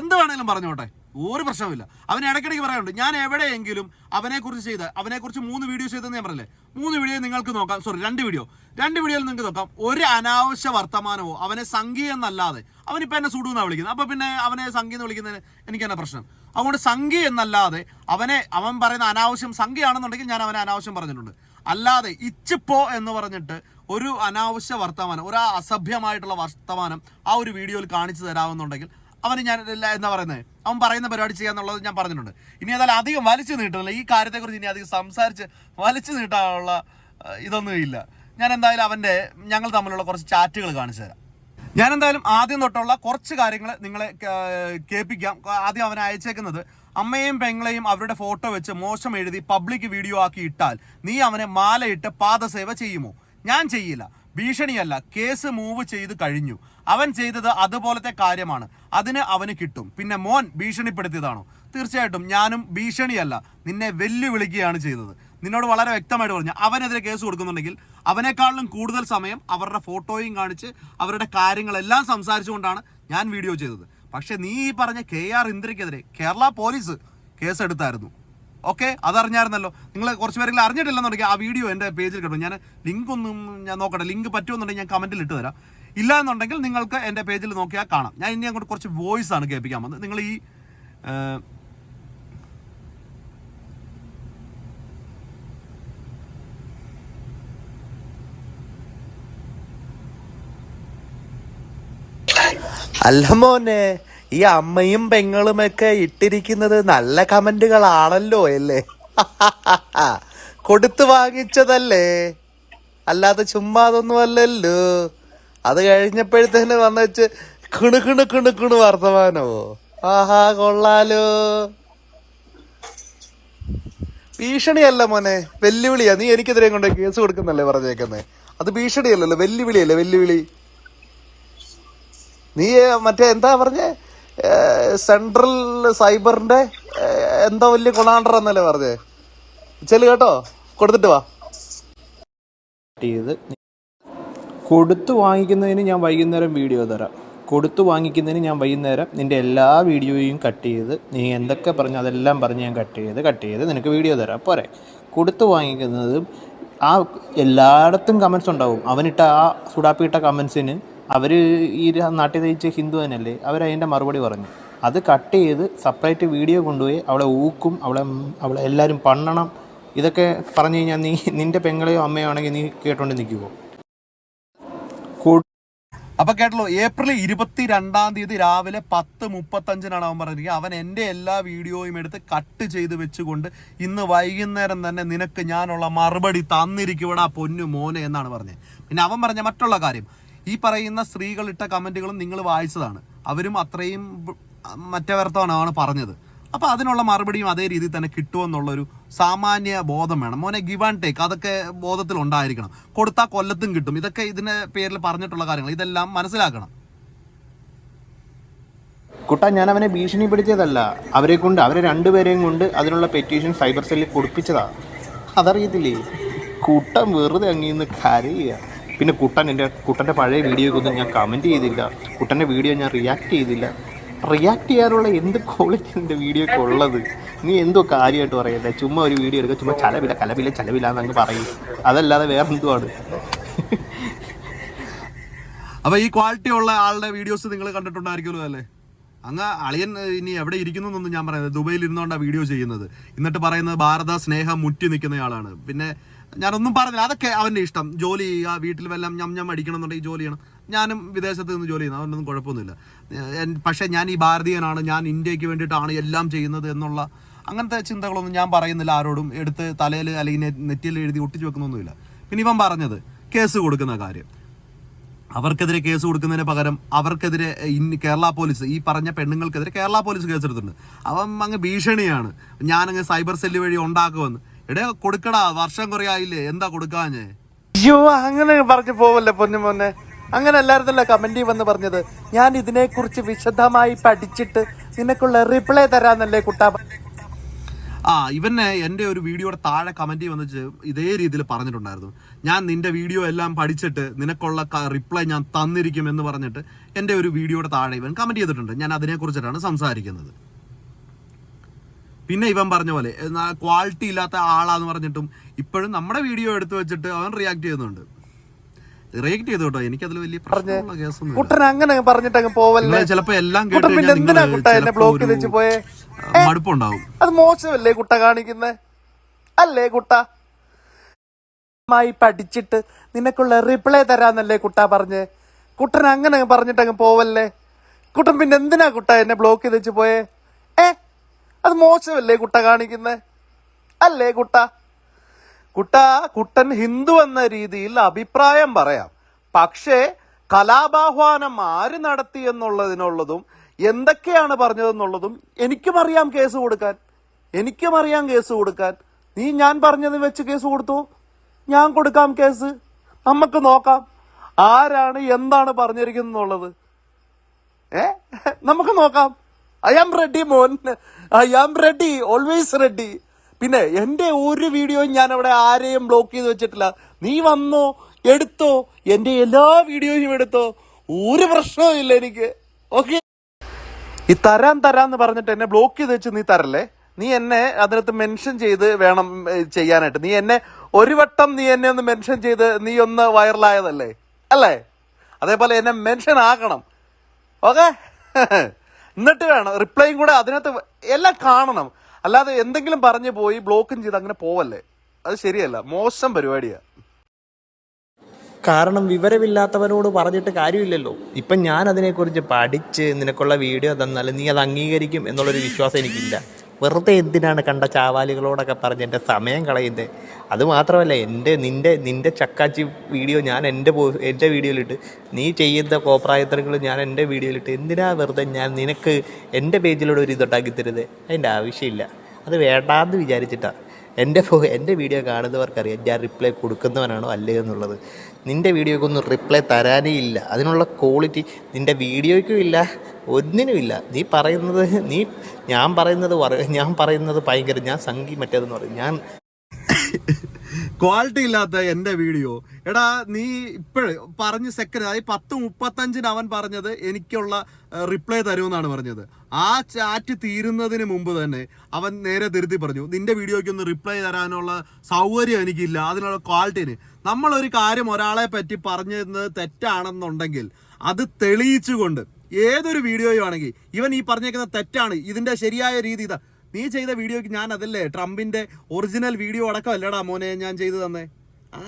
എന്ത് വേണേലും പറഞ്ഞോട്ടെ. ഒരു പ്രശ്നമില്ല അവൻ ഇടയ്ക്കിടയ്ക്ക് പറയാനുണ്ട് ഞാൻ എവിടെയെങ്കിലും അവനെക്കുറിച്ച് ചെയ്ത അവനെക്കുറിച്ച് മൂന്ന് വീഡിയോ ചെയ്തെന്ന് ഞാൻ പറഞ്ഞില്ലേ? മൂന്ന് വീഡിയോ നിങ്ങൾക്ക് നോക്കാം. സോറി രണ്ട് വീഡിയോ രണ്ട് വീഡിയോയിൽ നിങ്ങൾക്ക് നോക്കാം. ഒരു അനാവശ്യ വർത്തമാനമോ അവനെ സംഘി എന്നല്ലാതെ. അവനിപ്പോൾ എന്നെ സുഡു വിളിക്കുന്നത്. അപ്പോൾ പിന്നെ അവനെ സംഘി എന്ന് വിളിക്കുന്നതിന് എനിക്ക് പ്രശ്നം? അതുകൊണ്ട് സംഖ്യ എന്നല്ലാതെ അവനെ അവൻ പറയുന്ന അനാവശ്യം സംഖ്യയാണെന്നുണ്ടെങ്കിൽ ഞാൻ അവനെ അനാവശ്യം പറഞ്ഞിട്ടുണ്ട്. അല്ലാതെ ഇച്ചിപ്പോ എന്ന് പറഞ്ഞിട്ട് ഒരു അനാവശ്യ വർത്തമാനം ഒരു അസഭ്യമായിട്ടുള്ള വർത്തമാനം ആ ഒരു വീഡിയോയിൽ കാണിച്ചു തരാമെന്നുണ്ടെങ്കിൽ അവന് ഞാൻ എന്താ പറയുന്നത് അവൻ പറയുന്ന പരിപാടി ചെയ്യാന്നുള്ളത് ഞാൻ പറഞ്ഞിട്ടുണ്ട്. ഇനി ഏതായാലും അധികം വലിച്ചു നീട്ടുന്നില്ല. ഈ കാര്യത്തെക്കുറിച്ച് ഇനി അധികം സംസാരിച്ച് വലിച്ചു നീട്ടാനുള്ള ഇതൊന്നുമില്ല ഞാൻ എന്തായാലും അവന്റെ ഞങ്ങൾ തമ്മിലുള്ള കുറച്ച് ചാറ്റുകൾ കാണിച്ചു തരാം. ഞാൻ എന്തായാലും ആദ്യം തൊട്ടുള്ള കുറച്ച് കാര്യങ്ങൾ നിങ്ങളെ കേൾപ്പിക്കാം. ആദ്യം അവൻ അയച്ചേക്കുന്നത് അമ്മയും പെങ്ങളെയും അവരുടെ ഫോട്ടോ വെച്ച് മോശം എഴുതി പബ്ലിക് വീഡിയോ ആക്കി ഇട്ടാൽ നീ അവനെ മാലയിട്ട് പാദസേവ ചെയ്യുമോ? ഞാൻ ചെയ്യില്ല. ഭീഷണിയല്ല. കേസ് മൂവ് ചെയ്ത് കഴിഞ്ഞു. അവൻ ചെയ്തത് അതുപോലത്തെ കാര്യമാണ്. അതിന് അവന് കിട്ടും. പിന്നെ മോൻ ഭീഷണിപ്പെടുത്തിയതാണോ? തീർച്ചയായിട്ടും ഞാനും ഭീഷണിയല്ല. നിന്നെ വെല്ലുവിളിക്കുകയാണ് ചെയ്തത്. നിന്നോട് വളരെ വ്യക്തമായിട്ട് പറഞ്ഞു. അവനെതിരെ കേസ് കൊടുക്കുന്നുണ്ടെങ്കിൽ അവനേക്കാളും കൂടുതൽ സമയം അവരുടെ ഫോട്ടോയും കാണിച്ച് അവരുടെ കാര്യങ്ങളെല്ലാം സംസാരിച്ചുകൊണ്ടാണ് ഞാൻ വീഡിയോ ചെയ്തത്. പക്ഷേ നീ ഈ പറഞ്ഞ കെ ആർ ഇന്ദ്രയ്ക്കെതിരെ കേരള പോലീസ് കേസെടുത്തായിരുന്നു. ഓക്കെ? അതറിഞ്ഞായിരുന്നല്ലോ. നിങ്ങൾ കുറച്ച് പേരെങ്കിലും അറിഞ്ഞിട്ടില്ലെന്നുണ്ടെങ്കിൽ ആ വീഡിയോ എന്റെ പേജിൽ കിട്ടും. ഞാൻ ലിങ്ക് ഒന്നും ഞാൻ നോക്കട്ടെ. ലിങ്ക് പറ്റുമെന്നുണ്ടെങ്കിൽ ഞാൻ കമന്റിൽ ഇട്ട് തരാം. ഇല്ല എന്നുണ്ടെങ്കിൽ നിങ്ങൾക്ക് എന്റെ പേജിൽ നോക്കിയാൽ കാണാം. ഞാൻ ഇനി അങ്ങോട്ട് കുറച്ച് വോയിസ് ആണ് കേൾപ്പിക്കാൻ വന്നത് നിങ്ങൾ ഈ അല്ല മോനെ ഈ അമ്മയും പെങ്ങളുമൊക്കെ ഇട്ടിരിക്കുന്നത് നല്ല കമന്റുകളാണല്ലോ അല്ലേ? [LAUGHS] കൊടുത്തു വാങ്ങിച്ചതല്ലേ? അല്ലാതെ ചുമ്മാ അതൊന്നും അല്ലല്ലോ. അത് കഴിഞ്ഞപ്പോഴത്തേന് വന്നുവെച്ച് കിണു കിണു കിണു കിണു വർത്തമാനമോ? ആഹാ കൊള്ളാലോ. ഭീഷണിയല്ല മോനെ വെല്ലുവിളിയാ. നീ എനിക്കെതിരെ കൊണ്ട് കേസ് കൊടുക്കുന്നല്ലേ പറഞ്ഞേക്കുന്നേ? അത് ഭീഷണിയല്ലല്ലോ വെല്ലുവിളിയല്ലേ വെല്ലുവിളി? നീ മറ്റേ എന്താ പറഞ്ഞേ? സെൻട്രൽ സൈബറിന്റെ എന്താ വലിയ കൊണാണ്ടർ എന്നല്ലേ പറഞ്ഞേ? ചെല്ലു കേട്ടോ കൊടുത്തിട്ട് വാ. കൊടുത്തു വാങ്ങിക്കുന്നതിന് ഞാൻ വൈകുന്നേരം വീഡിയോ തരാം. കൊടുത്തു വാങ്ങിക്കുന്നതിന് ഞാൻ വൈകുന്നേരം നിന്റെ എല്ലാ വീഡിയോയും കട്ട് ചെയ്ത് നീ എന്തൊക്കെ പറഞ്ഞു അതെല്ലാം പറഞ്ഞ് ഞാൻ കട്ട് ചെയ്ത് കട്ട് ചെയ്ത് നിനക്ക് വീഡിയോ തരാം. പോരെ. കൊടുത്തു വാങ്ങിക്കുന്നതും ആ എല്ലായിടത്തും കമൻസ് ഉണ്ടാവും. അവനിട്ട ആ സുടാപ്പിട്ട കമൻസിന് അവർ ഈ നാട്ടിൽ തയ്ച്ച ഹിന്ദു തന്നെയല്ലേ? അവരതിന്റെ മറുപടി പറഞ്ഞു. അത് കട്ട് ചെയ്ത് സെപ്പറേറ്റ് വീഡിയോ കൊണ്ടുപോയി അവളെ ഊക്കും അവളെ അവളെ എല്ലാവരും പണ്ണണം. ഇതൊക്കെ പറഞ്ഞു കഴിഞ്ഞാൽ നീ നിന്റെ പെങ്ങളെയോ അമ്മയോ ആണെങ്കിൽ നീ കേട്ടോണ്ട് നിൽക്കുമോ അപ്പൊ കേട്ടല്ലോ ഏപ്രിൽ ഇരുപത്തി രണ്ടാം തീയതി രാവിലെ പത്ത് മുപ്പത്തഞ്ചിനാണ് അവൻ പറഞ്ഞിരിക്കുക അവൻ എന്റെ എല്ലാ വീഡിയോയും എടുത്ത് കട്ട് ചെയ്ത് വെച്ചുകൊണ്ട് ഇന്ന് വൈകുന്നേരം തന്നെ നിനക്ക് ഞാനുള്ള മറുപടി തന്നിരിക്കുവടാ പൊന്നു മോനെ എന്നാണ് പറഞ്ഞത്. പിന്നെ അവൻ പറഞ്ഞ മറ്റുള്ള കാര്യം ഈ പറയുന്ന സ്ത്രീകൾ ഇട്ട കമന്റുകളും നിങ്ങൾ വായിച്ചതാണ്. അവരും അത്രയും മറ്റവർത്തവനാണ് പറഞ്ഞത്. അപ്പോൾ അതിനുള്ള മറുപടിയും അതേ രീതിയിൽ തന്നെ കിട്ടുമെന്നുള്ളൊരു സാമാന്യ ബോധം വേണം. മോനെ ഗിവ് ആൻഡ് ടേക്ക് അതൊക്കെ ബോധത്തിൽ ഉണ്ടായിരിക്കണം. കൊടുത്താൽ കൊല്ലത്തും കിട്ടും. ഇതൊക്കെ ഇതിന്റെ പേരിൽ പറഞ്ഞിട്ടുള്ള കാര്യങ്ങൾ. ഇതെല്ലാം മനസ്സിലാക്കണം. കുട്ടാ ഞാൻ അവനെ ഭീഷണിപ്പെടുത്തിയതല്ല അവരെ കൊണ്ട് അവരെ രണ്ടുപേരെയും കൊണ്ട് അതിനുള്ള പെറ്റീഷൻ സൈബർ സെല്ലിൽ കൊടുപ്പിച്ചതാ. അതറിയത്തില്ലേ? കുട്ടൻ വെറുതെ അങ്ങിന്ന് കരയുക. പിന്നെ കുട്ടൻ എന്റെ കുട്ടന്റെ പഴയ വീഡിയോയ്ക്കൊന്നും ഞാൻ കമന്റ് ചെയ്തില്ല. കുട്ടന്റെ വീഡിയോ ഞാൻ റിയാക്ട് ചെയ്തില്ല. റിയാക്ട് ചെയ്യാനുള്ള എന്ത് ക്വാളിറ്റി എന്റെ വീഡിയോക്ക് ഉള്ളത്? നീ എന്തോ കാര്യമായിട്ട് പറയല്ലേ ചുമ്മാ ഒരു വീഡിയോ എടുക്കുക ചുമ്മാ ചലവില്ല കലവില്ല ചലവില്ല എന്നങ്ങ് പറയും. അതല്ലാതെ വേറെ എന്തുവാണ് അപ്പൊ ഈ ക്വാളിറ്റി ഉള്ള ആളുടെ വീഡിയോസ് നിങ്ങൾ കണ്ടിട്ടുണ്ടായിരിക്കുമല്ലോ അല്ലേ? അങ്ങ് അളിയൻ ഇനി എവിടെ ഇരിക്കുന്നു എന്നൊന്നും ഞാൻ പറയുന്നത് ദുബൈയിൽ ഇരുന്നുകൊണ്ടാണ് വീഡിയോ ചെയ്യുന്നത്. എന്നിട്ട് പറയുന്നത് ഭാരത സ്നേഹം മുറ്റി നിൽക്കുന്നയാളാണ് പിന്നെ ഞാനൊന്നും പറഞ്ഞില്ല. അതൊക്കെ അവന്റെ ഇഷ്ടം. ജോലി ചെയ്യുക വീട്ടിൽ വല്ലതും ഞം ഞം അടിക്കണം എന്നുണ്ടെങ്കിൽ ജോലി ചെയ്യണം. ഞാനും വിദേശത്ത് നിന്ന് ജോലി ചെയ്യുന്നു. അവനൊന്നും കുഴപ്പമൊന്നുമില്ല. പക്ഷേ ഞാൻ ഈ ഭാരതീയനാണ്. ഞാൻ ഇന്ത്യയ്ക്ക് വേണ്ടിയിട്ടാണ് എല്ലാം ചെയ്യുന്നത് എന്നുള്ള അങ്ങനത്തെ ചിന്തകളൊന്നും ഞാൻ പറയുന്നില്ല ആരോടും. എടുത്ത് തലയിൽ അല്ലെങ്കിൽ നെറ്റിയിൽ എഴുതി ഒട്ടിച്ചു വെക്കുന്നൊന്നുമില്ല. പിന്നെ ഇവൻ പറഞ്ഞത് കേസ് കൊടുക്കുന്ന കാര്യം. അവർക്കെതിരെ കേസ് കൊടുക്കുന്നതിന് പകരം അവർക്കെതിരെ കേരള പോലീസ് ഈ പറഞ്ഞ പെണ്ണുങ്ങൾക്കെതിരെ കേരള പോലീസ് കേസെടുത്തിട്ടുണ്ട്. അവൻ അങ്ങ് ഭീഷണിയാണ്. ഞാനങ്ങ് സൈബർ സെല്ല് വഴി ഉണ്ടാക്കുമെന്ന്. എടേ കൊടുക്കടാ വർഷം കുറെ ആയില്ലേ എന്താ കൊടുക്കാഞ്ഞേ? അയ്യോ അങ്ങനെ പറഞ്ഞു പോവല്ലേ പൊന്നു മോനെ. അങ്ങനെ എല്ലാവരുന്നല്ല കമന്റ് വന്ന് പറഞ്ഞത് ഞാൻ ഇതിനെക്കുറിച്ച് വിശദമായി പഠിച്ചിട്ട് നിനക്കുള്ള റിപ്ലൈ തരാന്നല്ലേ കുട്ടാ. ആ ഇവനെ എന്റെ ഒരു വീഡിയോയുടെ താഴെ കമന്റ് വന്നിട്ട് ഇതേ രീതിയിൽ പറഞ്ഞിട്ടുണ്ടായിരുന്നു. ഞാൻ നിന്റെ വീഡിയോ എല്ലാം പഠിച്ചിട്ട് നിനക്കുള്ള റിപ്ലൈ ഞാൻ തന്നിരിക്കും എന്ന് പറഞ്ഞിട്ട് എന്റെ ഒരു വീഡിയോയുടെ താഴെ ഇവൻ കമന്റ് ചെയ്തിട്ടുണ്ട്. ഞാൻ അതിനെക്കുറിച്ചിട്ടാണ് സംസാരിക്കുന്നത്. പിന്നെ ഇവൻ പറഞ്ഞ പോലെ ക്വാളിറ്റി ഇല്ലാത്ത ആളാന്ന് പറഞ്ഞിട്ടും ഇപ്പോഴും നമ്മുടെ വീഡിയോ എടുത്തു വെച്ചിട്ട് അവൻ റിയാക്ട് ചെയ്യുന്നുണ്ട്. റിയാക്ട് ചെയ്തു കേട്ടോ. എനിക്കതിൽ വലിയ പ്രശ്നമുള്ള കേസൊന്നും കുട്ടൻ അങ്ങനെ പറഞ്ഞിട്ട് അങ്ങ് പോവല്ലേ? ചിലപ്പോ എല്ലാം കേട്ട് മടുപ്പുണ്ടാവും. അത് മോശമല്ലേ കുട്ട കാണിക്കുന്നേ? അല്ലേ കുട്ട? മായി പഠിച്ചിട്ട് നിനക്കുള്ള റിപ്ലൈ തരാന്നല്ലേ കുട്ട പറഞ്ഞേ? കുട്ടൻ അങ്ങനെ പറഞ്ഞിട്ടങ്ങ് പറഞ്ഞിട്ട് അങ്ങ് പോവല്ലേ? കുട്ടൻ പിന്നെ എന്തിനാ കുട്ട എന്നെ ബ്ലോക്ക് ചെയ്ത് വെച്ച് പോയേ? അത് മോശമല്ലേ കുട്ട കാണിക്കുന്നേ? അല്ലേ കുട്ട? കുട്ട കുട്ടൻ ഹിന്ദു എന്ന രീതിയിൽ അഭിപ്രായം പറയാം. പക്ഷേ കലാപാഹ്വാനം ആര് നടത്തി എന്നുള്ളതിനുള്ളതും എന്തൊക്കെയാണ് പറഞ്ഞതെന്നുള്ളതും എനിക്കും അറിയാം കേസ് കൊടുക്കാൻ. എനിക്കും അറിയാം കേസ് കൊടുക്കാൻ. നീ ഞാൻ പറഞ്ഞത് വെച്ച് കേസ് കൊടുത്തു? ഞാൻ കൊടുക്കാം കേസ്. നമുക്ക് നോക്കാം. ആരാണ് എന്താണ് പറഞ്ഞിരിക്കുന്നത് ഏ? നമുക്ക് നോക്കാം. ഐ ആം റെഡി മോൻ. I am ready always ready പിന്നെ എന്റെ ഒരു വീഡിയോയും ഞാൻ അവിടെ ആരെയും ബ്ലോക്ക് ചെയ്ത് വെച്ചിട്ടില്ല. നീ വന്നോ എടുത്തോ എന്റെ എല്ലാ വീഡിയോയും എടുത്തോ ഒരു പ്രശ്നവും ഇല്ല എനിക്ക്. ഓക്കെ ഈ തരാൻ തരാന്ന് പറഞ്ഞിട്ട് എന്നെ ബ്ലോക്ക് ചെയ്ത് വെച്ച് നീ തരല്ലേ? നീ എന്നെ അതിനകത്ത് മെൻഷൻ ചെയ്ത് വേണം ചെയ്യാനായിട്ട്. നീ എന്നെ ഒരു വട്ടം നീ എന്നെ ഒന്ന് മെൻഷൻ ചെയ്ത് നീ ഒന്ന് വൈറലായതല്ലേ അല്ലേ? അതേപോലെ എന്നെ മെൻഷൻ ആക്കണം. ഓക്കെ [LAUGHS] എന്നിട്ട് വേണം റിപ്ലൈയും കൂടെ അതിനകത്ത് എല്ലാം കാണണം. അല്ലാതെ എന്തെങ്കിലും പറഞ്ഞു പോയി ബ്ലോക്കും ചെയ്ത് അങ്ങനെ പോവല്ലേ? അത് ശരിയല്ല മോശം പരിപാടിയാണ് കാരണം വിവരമില്ലാത്തവനോട് പറഞ്ഞിട്ട് കാര്യമില്ലല്ലോ. ഇപ്പം ഞാൻ അതിനെക്കുറിച്ച് പഠിച്ച് നിനക്കുള്ള വീഡിയോ തന്നാൽ നീ അത് അംഗീകരിക്കും എന്നുള്ളൊരു വിശ്വാസം എനിക്കില്ല. വെറുതെ എന്തിനാണ് കണ്ട ചാവാലികളോടൊക്കെ പറഞ്ഞ് എന്റെ സമയം കളയുന്നത് അതുമാത്രമല്ല എന്റെ നിന്റെ നിന്റെ ചക്കാച്ചി വീഡിയോ ഞാൻ എന്റെ എന്റെ വീഡിയോയിലിട്ട് നീ ചെയ്യുന്ന കോപ്രായത്തരങ്ങൾ ഞാൻ എന്റെ വീഡിയോയിലിട്ട് എന്തിനാ വെറുതെ ഞാൻ നിനക്ക് എന്റെ പേജിലൂടെ ഒരു ഇതുണ്ടാക്കി തരുത് അതിന്റെ ആവശ്യമില്ല. അത് വേണ്ടാന്ന് വിചാരിച്ചിട്ടാണ് എന്റെ എന്റെ വീഡിയോ കാണുന്നവർക്കറിയാം ഞാൻ റിപ്ലൈ കൊടുക്കുന്നവനാണോ അല്ലേ എന്നുള്ളത്. നിന്റെ വീഡിയോക്കൊന്നും റിപ്ലൈ തരാനേ ഇല്ല. അതിനുള്ള ക്വാളിറ്റി നിന്റെ വീഡിയോയ്ക്കും ഇല്ല ഒന്നിനും ഇല്ല. നീ പറയുന്നത് നീ ഞാൻ പറയുന്നത് പറ- ഞാൻ പറയുന്നത് ഭയങ്കര ഞാൻ സംഗീ മറ്റേതെന്ന് പറയും. ഞാൻ ക്വാളിറ്റി ഇല്ലാത്ത എന്റെ വീഡിയോ എടാ നീ ഇപ്പോഴ് പറഞ്ഞ് സെക്കൻഡ് അതായത് പത്ത് മുപ്പത്തഞ്ചിന് അവൻ പറഞ്ഞത് എനിക്കുള്ള റിപ്ലൈ തരുമെന്നാണ് പറഞ്ഞത്. ആ ചാറ്റ് തീരുന്നതിന് മുമ്പ് തന്നെ അവൻ നേരെ തിരുത്തി പറഞ്ഞു നിന്റെ വീഡിയോയ്ക്ക് ഒന്ന് റിപ്ലൈ തരാനുള്ള സൗകര്യം എനിക്കില്ല അതിനുള്ള ക്വാളിറ്റിന് നമ്മളൊരു കാര്യം ഒരാളെ പറ്റി പറഞ്ഞത് തെറ്റാണെന്നുണ്ടെങ്കിൽ അത് തെളിയിച്ചുകൊണ്ട് ഏതൊരു വീഡിയോയും ആണെങ്കിൽ ഇവൻ ഈ പറഞ്ഞേക്കുന്ന തെറ്റാണ് ഇതിന്റെ ശരിയായ രീതി ഇതാ. നീ ചെയ്ത വീഡിയോയ്ക്ക് ഞാൻ അതല്ലേ ട്രംപിന്റെ ഒറിജിനൽ വീഡിയോ അടക്കം അല്ലടാ മോനെ ഞാൻ ചെയ്തു തന്നെ.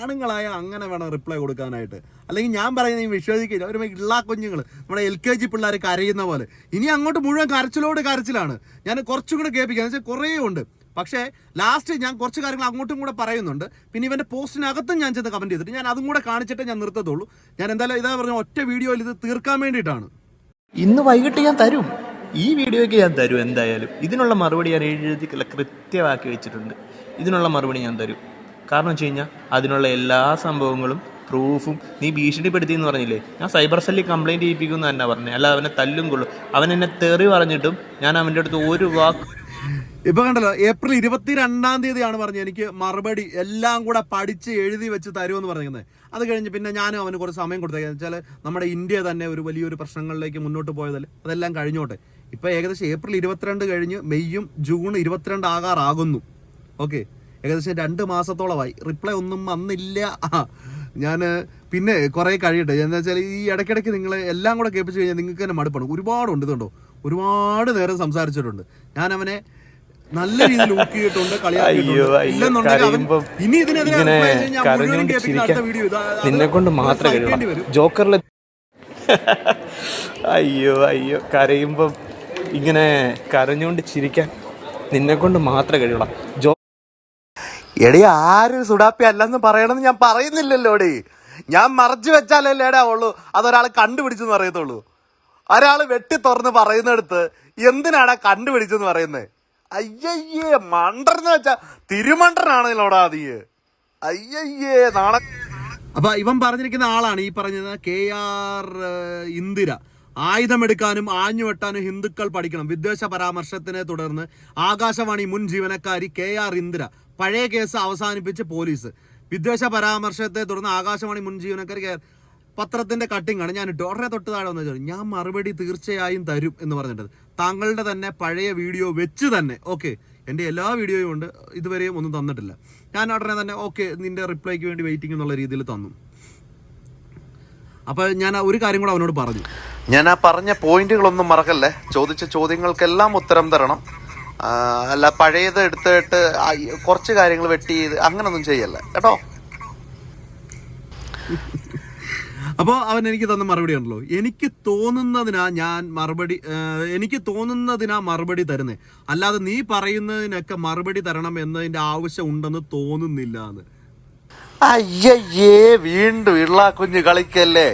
ആണുങ്ങളായ അങ്ങനെ വേണം റിപ്ലൈ കൊടുക്കാനായിട്ട്. അല്ലെങ്കിൽ ഞാൻ പറയുന്നത് നീ വിശ്വസിക്കില്ല. ഒരു ഇള്ളാ കുഞ്ഞുങ്ങൾ നമ്മുടെ എൽ കെ ജി പിള്ളേർ കരയുന്ന പോലെ. ഇനി അങ്ങോട്ട് മുഴുവൻ കരച്ചിലോട് കരച്ചിലാണ്. ഞാൻ കുറച്ചും കൂടെ കേൾപ്പിക്കുക എന്ന് വെച്ചാൽ കുറേ ഉണ്ട്. പക്ഷേ ലാസ്റ്റ് ഞാൻ കുറച്ച് കാര്യങ്ങൾ അങ്ങോട്ടും കൂടെ പറയുന്നുണ്ട്. പിന്നെ ഇവന്റെ പോസ്റ്റിനകത്തും ഞാൻ ചെന്ന് കമന്റ് ചെയ്തിട്ട് ഞാൻ അതും കൂടെ കാണിച്ചിട്ട് ഞാൻ നിർത്തത്തുള്ളൂ. ഞാൻ എന്തായാലും ഇതാ പറഞ്ഞ ഒറ്റ വീഡിയോയിൽ ഇത് തീർക്കാൻ വേണ്ടിയിട്ടാണ്. ഇന്ന് വൈകിട്ട് ഞാൻ തരും. ഈ വീഡിയോയ്ക്ക് ഞാൻ തരും എന്തായാലും. ഇതിനുള്ള മറുപടി ഞാൻ എഴുതി കൃത്യമാക്കി വെച്ചിട്ടുണ്ട്. ഇതിനുള്ള മറുപടി ഞാൻ തരും. കാരണം വെച്ച് കഴിഞ്ഞാൽ അതിനുള്ള എല്ലാ സംഭവങ്ങളും പ്രൂഫും നീ ഭീഷണിപ്പെടുത്തി എന്ന് പറഞ്ഞില്ലേ? ഞാൻ സൈബർ സെല്ലിൽ കംപ്ലയിന്റ് ചെയ്യിപ്പിക്കുമെന്ന് തന്നെ പറഞ്ഞത് അല്ല അവനെ തല്ലും കൊള്ളും. അവൻ എന്നെ തെറി പറഞ്ഞിട്ടും ഞാൻ അവന്റെ അടുത്ത് ഒരു വാക്ക് ഇപ്പൊ കണ്ടല്ലോ ഏപ്രിൽ ഇരുപത്തിരണ്ടാം തീയതിയാണ് പറഞ്ഞത്. എനിക്ക് മറുപടി എല്ലാം കൂടെ പഠിച്ച് എഴുതി വെച്ച് തരുമെന്ന് പറയുന്നത് അത് കഴിഞ്ഞ് പിന്നെ ഞാനും അവന് കുറച്ച് സമയം കൊടുത്തേക്ക്. വെച്ചാൽ നമ്മുടെ ഇന്ത്യ തന്നെ ഒരു വലിയൊരു പ്രശ്നങ്ങളിലേക്ക് മുന്നോട്ട് പോയതല്ലേ അതെല്ലാം കഴിഞ്ഞോട്ടെ. ഇപ്പൊ ഏകദേശം ഏപ്രിൽ ഇരുപത്തിരണ്ട് കഴിഞ്ഞ് മെയ്യും ജൂൺ ഇരുപത്തിരണ്ട് ആകാറാകുന്നു. ഓക്കെ. ഏകദേശം രണ്ട് മാസത്തോളമായി. റിപ്ലൈ ഒന്നും വന്നില്ല. ഞാൻ പിന്നെ കുറേ കഴിയട്ടെ. എന്താ വെച്ചാൽ ഈ ഇടയ്ക്കിടയ്ക്ക് നിങ്ങൾ എല്ലാം കൂടെ കേൾപ്പിച്ച് കഴിഞ്ഞാൽ നിങ്ങൾക്ക് തന്നെ മടുപ്പാണ്. ഒരുപാടുണ്ട് ഇതുണ്ടോ ഒരുപാട് നേരം സംസാരിച്ചിട്ടുണ്ട്. ഞാൻ അവനെ നല്ല രീതിയിൽ ഊക്കിയിട്ടുണ്ട് കളിയാക്കിയിട്ടുണ്ട്. ഇനി ഇതിനെതിരെ കൊണ്ട് മാത്രമേ [LAUGHS] അയ്യോ അയ്യോ. കരയുമ്പം ഇങ്ങനെ കരഞ്ഞുകൊണ്ട് ചിരിക്കാൻ നിന്നെ കൊണ്ട് മാത്രമേ കഴിയുള്ളൂ. ജോ എടി ആരും സുഡാപ്പി അല്ലെന്ന് പറയണമെന്ന് ഞാൻ പറയുന്നില്ലല്ലോ എടി. ഞാൻ മറച്ചു വെച്ചാലല്ലേ എടാ ഉള്ളൂ. അതൊരാൾ കണ്ടുപിടിച്ചെന്ന് പറയത്തുള്ളൂ. ഒരാൾ വെട്ടി തുറന്ന് പറയുന്നിടത്ത് എന്തിനാടാ കണ്ടുപിടിച്ചെന്ന് പറയുന്നത് അയ്യയ്യേ മണ്ടർന്ന് വെച്ചാ തിരുമണ്ടനാണല്ലോടാ അതീ അയ്യയ്യേ നാളെ അപ്പൊ ഇവൻ പറഞ്ഞിരിക്കുന്ന ആളാണ് ഈ പറഞ്ഞത് കെ ആർ ഇന്ദിര. ആയുധമെടുക്കാനും ആഞ്ഞുവെട്ടാനും ഹിന്ദുക്കൾ പഠിക്കണം. വിദ്വേഷ പരാമർശത്തിനെ തുടർന്ന് ആകാശവാണി മുൻ ജീവനക്കാരി കെ ആർ ഇന്ദിര പഴയ കേസ് അവസാനിപ്പിച്ച് പോലീസ്. വിദ്വേഷ പരാമർശത്തെ തുടർന്ന് ആകാശവാണി മുൻ ജീവനക്കാരി കെ പത്രത്തിന്റെ കട്ടിംഗ് ആണ്. ഞാൻ ഉടനെ തൊട്ട് താഴെ വന്നു ഞാൻ മറുപടി തീർച്ചയായും തരും എന്ന് പറഞ്ഞിട്ട് താങ്കളുടെ തന്നെ പഴയ വീഡിയോ വെച്ച് തന്നെ. ഓക്കെ. എന്റെ എല്ലാ വീഡിയോയും ഉണ്ട്. ഇതുവരെയും ഒന്നും തന്നിട്ടില്ല. ഞാൻ ഉടനെ തന്നെ ഓക്കെ നിന്റെ റിപ്ലൈക്ക് വേണ്ടി വെയിറ്റിംഗ് എന്നുള്ള രീതിയിൽ തന്നു. അപ്പോൾ ഞാൻ ഒരു കാര്യം കൂടെ അവനോട് പറഞ്ഞു. ഞാൻ ആ പറഞ്ഞ പോയിന്റുകളൊന്നും മറക്കല്ലേ? ചോദിച്ച ചോദ്യങ്ങൾക്കെല്ലാം ഉത്തരം തരണം. അല്ല പഴയത് എടുത്തിട്ട് കുറച്ച് കാര്യങ്ങൾ വെട്ടി ചെയ്ത് അങ്ങനൊന്നും ചെയ്യല്ല? കേട്ടോ? അപ്പോൾ അവൻ എനിക്ക് തന്ന മറുപടി ഉണ്ടല്ലോ. എനിക്ക് തോന്നുന്നതിനാ ഞാൻ മറുപടി എനിക്ക് തോന്നുന്നതിനാ മറുപടി തരുന്നേ. അല്ലാതെ നീ പറയുന്നതിനൊക്കെ മറുപടി തരണം എന്നതിന്റെ ആവശ്യം ഉണ്ടെന്ന് തോന്നുന്നില്ല എന്ന് അയ്യയ്യേ വീണ്ടും ഇള്ളാ കുഞ്ഞ് കളിക്കല്ലേ?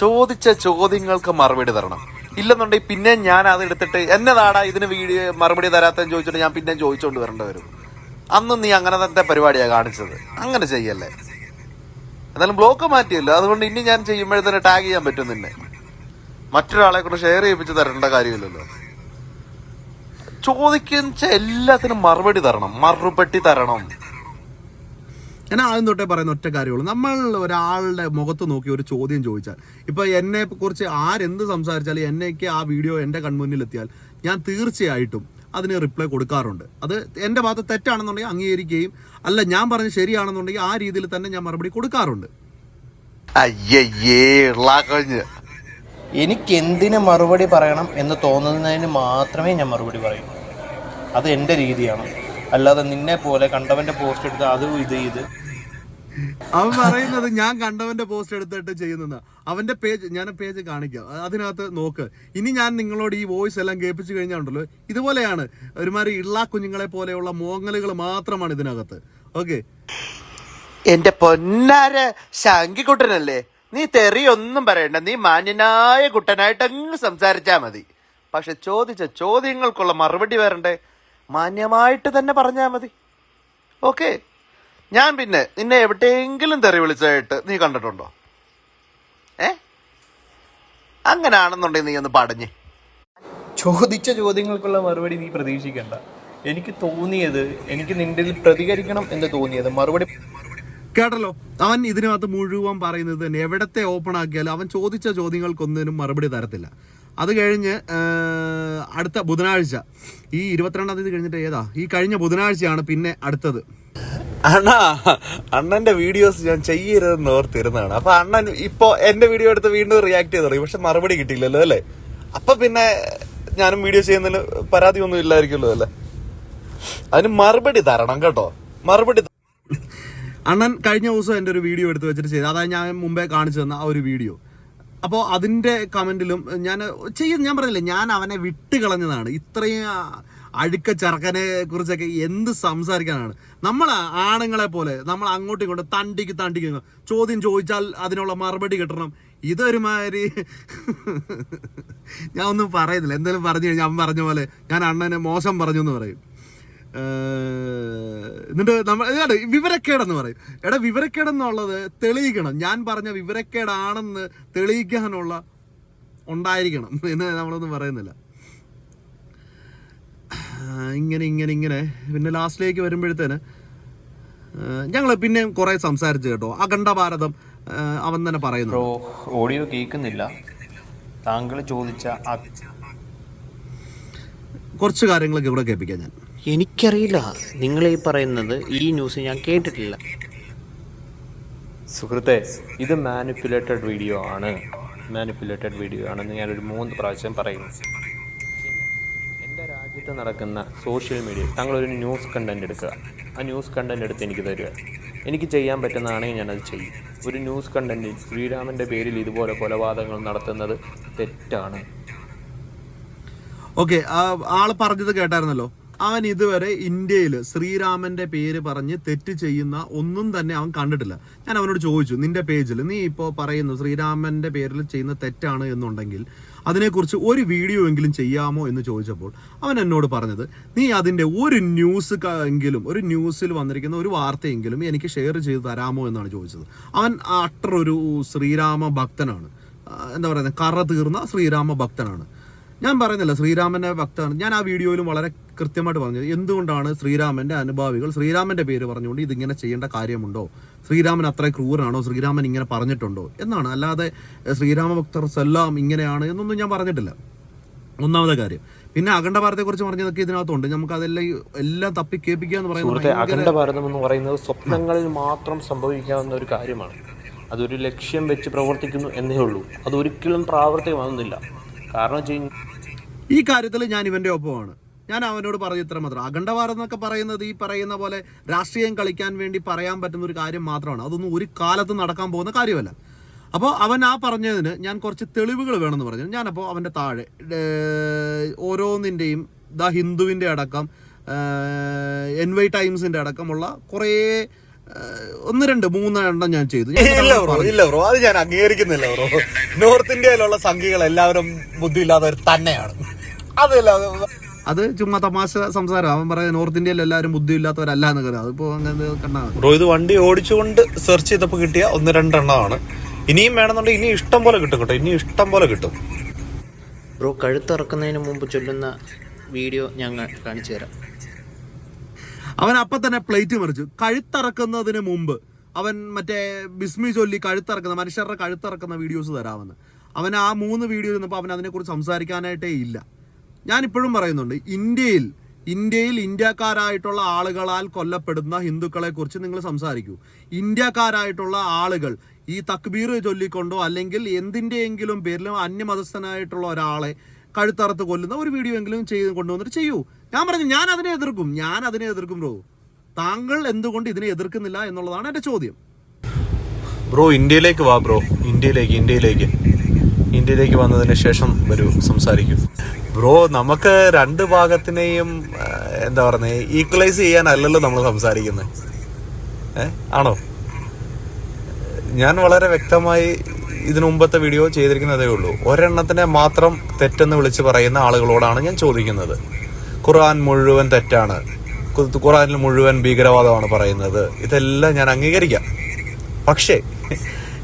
ചോദിച്ച ചോദ്യങ്ങൾക്ക് മറുപടി തരണം. ഇല്ലെന്നുണ്ടെങ്കിൽ പിന്നെ ഞാൻ അത് എടുത്തിട്ട് എന്നതാടാ ഇതിന് വീഡിയോ മറുപടി തരാത്തെന്ന് ചോദിച്ചിട്ട് ഞാൻ പിന്നെ ചോദിച്ചുകൊണ്ട് വരേണ്ടി വരും. അന്നും നീ അങ്ങനെ തന്നെ പരിപാടിയാണ് കാണിച്ചത്. അങ്ങനെ ചെയ്യല്ലേ? എന്നാലും ബ്ലോക്ക് മാറ്റിയല്ലോ. അതുകൊണ്ട് ഇനി ഞാൻ ചെയ്യുമ്പോഴത്തേന് ടാഗ് ചെയ്യാൻ പറ്റും നിന്നെ മറ്റൊരാളെ കൊണ്ട് ഷെയർ ചെയ്യിപ്പിച്ച് തരേണ്ട കാര്യമില്ലല്ലോ. ചോദിക്കുന്ന എല്ലാത്തിനും മറുപടി തരണം. മറുപടി തരണം. ഞാൻ ആദ്യം തൊട്ടേ പറയുന്ന ഒറ്റ കാര്യമുള്ളൂ. നമ്മൾ ഒരാളുടെ മുഖത്ത് നോക്കി ഒരു ചോദ്യം ചോദിച്ചാൽ ഇപ്പൊ എന്നെ കുറിച്ച് ആരെന്ത് സംസാരിച്ചാലും എന്നേക്ക് ആ വീഡിയോ എന്റെ കൺമുന്നിൽ എത്തിയാൽ ഞാൻ തീർച്ചയായിട്ടും അതിന് റിപ്ലൈ കൊടുക്കാറുണ്ട്. അത് എന്റെ ഭാഗത്ത് തെറ്റാണെന്നുണ്ടെങ്കിൽ അംഗീകരിക്കുകയും അല്ല ഞാൻ പറഞ്ഞ് ശരിയാണെന്നുണ്ടെങ്കിൽ ആ രീതിയിൽ തന്നെ ഞാൻ മറുപടി കൊടുക്കാറുണ്ട്. എനിക്ക് എന്തിന് മറുപടി പറയണം എന്ന് തോന്നുന്നതിന് മാത്രമേ ഞാൻ മറുപടി പറയൂ. അത് എന്റെ രീതിയാണ്. അല്ലാതെ നിന്നെ പോലെ കണ്ടവന്റെ പോസ്റ്റ് എടുത്ത് അതും ഇത് ചെയ്ത്. അവൻ പറയുന്നത് ഞാൻ കണ്ടവന്റെ പോസ്റ്റ് എടുത്തിട്ട് ചെയ്യുന്ന അവന്റെ പേജ് ഞാൻ പേജ് കാണിക്കാം. അതിനകത്ത് നോക്ക്. ഇനി ഞാൻ നിങ്ങളോട് ഈ വോയിസ് എല്ലാം കേൾപ്പിച്ചു കഴിഞ്ഞാലുണ്ടല്ലോ ഇതുപോലെയാണ്. ഒരുമാതിരി ഇള്ളാ കുഞ്ഞുങ്ങളെ പോലെയുള്ള മോങ്ങലുകൾ മാത്രമാണ് ഇതിനകത്ത്. ഓക്കെ എന്റെ പൊന്നാര ശാങ്കിക്കുട്ടനല്ലേ? നീ തെറി ഒന്നും പറയണ്ട. നീ മാന്യനായ കുട്ടനായിട്ട് അങ്ങ് സംസാരിച്ചാ മതി. പക്ഷെ ചോദിച്ച ചോദ്യങ്ങൾക്കുള്ള മറുപടി വരണ്ടേ? മാന്യമായിട്ട് തന്നെ പറഞ്ഞാൽ മതി. ഓക്കെ ഞാൻ പിന്നെ നിന്നെ എവിടെയെങ്കിലും തെറി വിളിച്ചായിട്ട് നീ കണ്ടിട്ടുണ്ടോ? ഏ? അങ്ങനാണെന്നുണ്ടെങ്കിൽ നീ ഒന്ന് പടഞ്ഞ്. ചോദിച്ച ചോദ്യങ്ങൾക്കുള്ള മറുപടി നീ പ്രതീക്ഷിക്കണ്ട. എനിക്ക് തോന്നിയത് എനിക്ക് നിന്റെ പ്രതികരിക്കണം എന്ന് തോന്നിയത് മറുപടി കേട്ടല്ലോ. അവൻ ഇതിനകത്ത് മുഴുവൻ പറയുന്നത് തന്നെ എവിടത്തെ ഓപ്പൺ ആക്കിയാലും അവൻ ചോദിച്ച ചോദ്യങ്ങൾക്കൊന്നിനും മറുപടി തരത്തില്ല. അത് കഴിഞ്ഞ് അടുത്ത ബുധനാഴ്ച. ഈ ഇരുപത്തിരണ്ടാം തീയതി കഴിഞ്ഞിട്ട് ഏതാ? ഈ കഴിഞ്ഞ ബുധനാഴ്ചയാണ് പിന്നെ അടുത്തത്. അണ്ണാ അണ്ണന്റെ വീഡിയോസ് ഞാൻ ചെയ്യരുതെന്ന് ഓർത്തിരുന്നതാണ്. അപ്പൊ അണ്ണൻ ഇപ്പൊ എന്റെ വീഡിയോ എടുത്ത് വീണ്ടും റിയാക്ട് ചെയ്ത് തുടങ്ങി. പക്ഷെ മറുപടി കിട്ടിയില്ലല്ലോ അല്ലേ? അപ്പൊ പിന്നെ ഞാനും വീഡിയോ ചെയ്യുന്നതിന് പരാതി ഒന്നും ഇല്ലായിരിക്കുമല്ലോ അല്ലേ? അതിന് മറുപടി തരണം കേട്ടോ. മറുപടി അണ്ണൻ കഴിഞ്ഞ ദിവസം എന്റെ ഒരു വീഡിയോ എടുത്ത് വെച്ചിട്ട് ചെയ്ത്. അതായത് ഞാൻ മുമ്പേ കാണിച്ചു തന്ന ആ ഒരു വീഡിയോ. അപ്പോൾ അതിന്റെ കമന്റിലും ഞാൻ ചെയ്ത് ഞാൻ പറഞ്ഞില്ലേ ഞാൻ അവനെ വിട്ട് കളഞ്ഞതാണ് ഇത്രയും അഴുക്ക ചെറുക്കനെ കുറിച്ചൊക്കെ എന്ത് സംസാരിക്കാനാണ്? നമ്മൾ ആണുങ്ങളെ പോലെ നമ്മൾ അങ്ങോട്ടും ഇങ്ങോട്ടും തണ്ടിക്ക് തണ്ടിക്ക് ചോദ്യം ചോദിച്ചാൽ അതിനുള്ള മറുപടി കിട്ടണം. ഇതൊരുമാതിരി ഞാൻ ഒന്നും പറയുന്നില്ല. എന്തെങ്കിലും പറഞ്ഞു കഴിഞ്ഞാൽ അവൻ പറഞ്ഞ പോലെ ഞാൻ അണ്ണനെ മോശം പറഞ്ഞു എന്ന് പറയും. എന്നിട്ട് നമ്മൾ ഇതാണ് വിവരക്കേടെന്ന് പറയും. എടാ വിവരക്കേടെന്നുള്ളത് തെളിയിക്കണം. ഞാൻ പറഞ്ഞ വിവരക്കേടാണെന്ന് തെളിയിക്കാനുള്ള ഉണ്ടായിരിക്കണം എന്ന് നമ്മളൊന്നും പറയുന്നില്ല. ഇങ്ങനെ ഇങ്ങനെ ഇങ്ങനെ. പിന്നെ ലാസ്റ്റിലേക്ക് വരുമ്പോഴത്തേന് ഞങ്ങൾ പിന്നെയും കുറേ സംസാരിച്ചു കേട്ടോ. അഖണ്ഡ ഭാരതം അവൻ തന്നെ പറയുന്നു. ഓഡിയോ കേൾക്കുന്നില്ല. താങ്കൾ ചോദിച്ച കുറച്ച് കാര്യങ്ങളൊക്കെ ഇവിടെ കേൾപ്പിക്കാം ഞാൻ. എനിക്കറിയില്ല. നിങ്ങൾ ഈ പറയുന്നത് ഈ ന്യൂസ് ഞാൻ കേട്ടിട്ടില്ല. സുഹൃത്തെ ഇത് മാനിപ്പുലേറ്റഡ് വീഡിയോ ആണ്. മാനിപ്പുലേറ്റഡ് വീഡിയോ ആണെന്ന് ഞാനൊരു മൂന്ന് പ്രാവശ്യം പറയുന്നു. എന്റെ രാജ്യത്ത് നടക്കുന്ന സോഷ്യൽ മീഡിയ താങ്കളൊരു ന്യൂസ് കണ്ടന്റ് എടുക്കുക. ആ ന്യൂസ് കണ്ടന്റ് എടുത്ത് എനിക്ക് തരിക. എനിക്ക് ചെയ്യാൻ പറ്റുന്നതാണെങ്കിൽ ഞാനത് ചെയ്യും. ഒരു ന്യൂസ് കണ്ടന്റിൽ ശ്രീരാമന്റെ പേരിൽ ഇതുപോലെ കൊലപാതകങ്ങൾ നടത്തുന്നത് തെറ്റാണ്. ഓക്കെ ആൾ പറഞ്ഞത് കേട്ടായിരുന്നല്ലോ. അവൻ ഇതുവരെ ഇന്ത്യയിൽ ശ്രീരാമന്റെ പേര് പറഞ്ഞ് തെറ്റ് ചെയ്യുന്ന ഒന്നും തന്നെ അവൻ കണ്ടിട്ടില്ല. ഞാൻ അവനോട് ചോദിച്ചു നിന്റെ പേജിൽ നീ ഇപ്പോൾ പറയുന്നു ശ്രീരാമന്റെ പേരിൽ ചെയ്യുന്ന തെറ്റാണ് എന്നുണ്ടെങ്കിൽ അതിനെക്കുറിച്ച് ഒരു വീഡിയോ എങ്കിലും ചെയ്യാമോ? എന്ന് ചോദിച്ചപ്പോൾ അവൻ എന്നോട് പറഞ്ഞത് നീ അതിന്റെ ഒരു ന്യൂസ് എങ്കിലും ഒരു ന്യൂസിൽ വന്നിരിക്കുന്ന ഒരു വാർത്തയെങ്കിലും എനിക്ക് ഷെയർ ചെയ്ത് തരാമോ? എന്നാണ് ചോദിച്ചത്. അവൻ അട്ടർ ഒരു ശ്രീരാമ ഭക്തനാണ്. എന്താ പറയുന്നത് കറ തീർന്ന ശ്രീരാമ ഭക്തനാണ്. ഞാൻ പറയുന്നില്ല ശ്രീരാമന്റെ ഭക്തനാണ്. ഞാൻ ആ വീഡിയോയിലും വളരെ കൃത്യമായിട്ട് പറഞ്ഞത് എന്തുകൊണ്ടാണ് ശ്രീരാമന്റെ അനുഭാവികൾ ശ്രീരാമന്റെ പേര് പറഞ്ഞുകൊണ്ട് ഇതിങ്ങനെ ചെയ്യേണ്ട കാര്യമുണ്ടോ? ശ്രീരാമൻ അത്ര ക്രൂരനാണോ? ശ്രീരാമൻ ഇങ്ങനെ പറഞ്ഞിട്ടുണ്ടോ? എന്നാണ്. അല്ലാതെ ശ്രീരാമ ഭക്തർ സെല്ലാം ഇങ്ങനെയാണ് എന്നൊന്നും ഞാൻ പറഞ്ഞിട്ടില്ല. ഒന്നാമത്തെ കാര്യം. പിന്നെ അഖണ്ഡ ഭാരതത്തെ കുറിച്ച് പറഞ്ഞതൊക്കെ ഇതിനകത്തുണ്ട്. നമുക്ക് അതെല്ലാം എല്ലാം തപ്പി കേൾപ്പിക്കുക എന്ന് പറയുന്നത് അഖണ്ഡ ഭാരതം എന്ന് പറയുന്നത് സ്വപ്നങ്ങളിൽ മാത്രം സംഭവിക്കാവുന്ന ഒരു കാര്യമാണ്. അതൊരു ലക്ഷ്യം വെച്ച് പ്രവർത്തിക്കുന്നു എന്നേ ഉള്ളൂ. അതൊരിക്കലും പ്രാവർത്തികമാകുന്നില്ല കാരണം ഈ കാര്യത്തിൽ ഞാൻ ഇവന്റെ ഒപ്പമാണ്. ഞാൻ അവനോട് പറഞ്ഞു ഇത്ര മാത്രം. അഖണ്ഡഭാരത് എന്നൊക്കെ പറയുന്നത് ഈ പറയുന്ന പോലെ രാഷ്ട്രീയം കളിക്കാൻ വേണ്ടി പറയാൻ പറ്റുന്ന ഒരു കാര്യം മാത്രമാണ്. അതൊന്നും ഒരു കാലത്ത് നടക്കാൻ പോകുന്ന കാര്യമല്ല. അപ്പോൾ അവൻ ആ പറഞ്ഞതിന് ഞാൻ കുറച്ച് തെളിവുകൾ വേണമെന്ന് പറഞ്ഞു. ഞാനപ്പോൾ അവന്റെ താഴെ ഓരോന്നിന്റെയും ദ ഹിന്ദുവിന്റെ അടക്കം എൻ വൈ ടൈംസിന്റെ അടക്കമുള്ള കുറേ ഒന്ന് രണ്ട് മൂന്ന് എണ്ണം ഞാൻ ചെയ്തു. ഇല്ല ബ്രോ ഇല്ല ബ്രോ അത് ഞാൻ അംഗീകരിക്കുന്നില്ല ബ്രോ. നോർത്ത് ഇന്ത്യയിലുള്ള സംഖ്യകൾ എല്ലാവരും ബുദ്ധിയില്ലാത്തവർ തന്നെയാണ്. അതല്ല അത് ചുമ്മാ തമാശ സംസാരം. അവൻ പറയാം നോർത്ത് ഇന്ത്യയിൽ എല്ലാവരും ബുദ്ധിയില്ലാത്തവരല്ല എന്ന് കരുതാം. അതിപ്പോ അങ്ങനെ കണ്ടാൽ ബ്രോ ഇത് വണ്ടി ഓടിച്ചുകൊണ്ട് സെർച്ച് ചെയ്തപ്പോൾ കിട്ടിയ ഒന്ന് രണ്ടെണ്ണമാണ്. ഇനിയും വേണമെന്നുണ്ടെങ്കിൽ ഇനി ഇഷ്ടം പോലെ കിട്ടും കേട്ടോ. ഇനി ഇഷ്ടം പോലെ കിട്ടും. ബ്രോ കഴുത്തിറക്കുന്നതിന് മുമ്പ് ചൊല്ലുന്ന വീഡിയോ ഞങ്ങൾ കാണിച്ചു തരാം. അവൻ അപ്പൊ തന്നെ പ്ലേറ്റ് മറിച്ചു. കഴുത്തിറക്കുന്നതിന് മുമ്പ് അവൻ മറ്റേ ബിസ്മി ചൊല്ലി കഴുത്തിറക്കുന്ന മനുഷ്യരുടെ കഴുത്തിറക്കുന്ന വീഡിയോസ് തരാമെന്ന്. അവൻ ആ മൂന്ന് വീഡിയോ ഇരുന്നപ്പോൾ അവൻ അതിനെക്കുറിച്ച് സംസാരിക്കാനായിട്ടേ ഇല്ല. ഞാനിപ്പോഴും പറയുന്നുണ്ട് ഇന്ത്യയിൽ ഇന്ത്യയിൽ ഇന്ത്യക്കാരായിട്ടുള്ള ആളുകളാൽ കൊല്ലപ്പെടുന്ന ഹിന്ദുക്കളെക്കുറിച്ച് നിങ്ങൾ സംസാരിക്കൂ. ഇന്ത്യക്കാരായിട്ടുള്ള ആളുകൾ ഈ തക്ബീർ ചൊല്ലിക്കൊണ്ടോ അല്ലെങ്കിൽ എന്തിന്റെയെങ്കിലും പേരിലും അന്യമതസ്ഥനായിട്ടുള്ള ഒരാളെ കഴുത്തറത്ത് കൊല്ലുന്ന ഒരു വീഡിയോ എങ്കിലും ചെയ്ത് കൊണ്ടുവന്നിട്ട് ചെയ്യൂ. ഞാൻ പറഞ്ഞു ഞാൻ അതിനെ എതിർക്കും ഞാൻ അതിനെ എതിർക്കും ബ്രോ. താങ്കൾ എന്തുകൊണ്ട് ഇതിനെ എതിർക്കുന്നില്ല എന്നുള്ളതാണ് എന്റെ ചോദ്യം. ബ്രോ ഇന്ത്യയിലേക്ക് വാ ബ്രോ ഇന്ത്യയിലേക്ക് ഇന്ത്യയിലേക്ക്. ഇന്ത്യയിലേക്ക് വന്നതിന് ശേഷം വരൂ സംസാരിക്കും. ബ്രോ നമുക്ക് രണ്ട് ഭാഗത്തിനെയും എന്താ പറയുന്നത് ഈക്വലൈസ് ചെയ്യാനല്ലല്ലോ നമ്മൾ സംസാരിക്കുന്നത് ആണോ? ഞാൻ വളരെ വ്യക്തമായി ഇതിനു മുമ്പത്തെ വീഡിയോ ചെയ്തിരിക്കുന്നതേ ഉള്ളൂ. ഒരെണ്ണത്തിനെ മാത്രം തെറ്റെന്ന് വിളിച്ച് പറയുന്ന ആളുകളോടാണ് ഞാൻ ചോദിക്കുന്നത്. ഖുർആൻ മുഴുവൻ തെറ്റാണ്. ഖുർആനിൽ മുഴുവൻ ഭീകരവാദമാണ് പറയുന്നത്. ഇതെല്ലാം ഞാൻ അംഗീകരിക്കാം. പക്ഷേ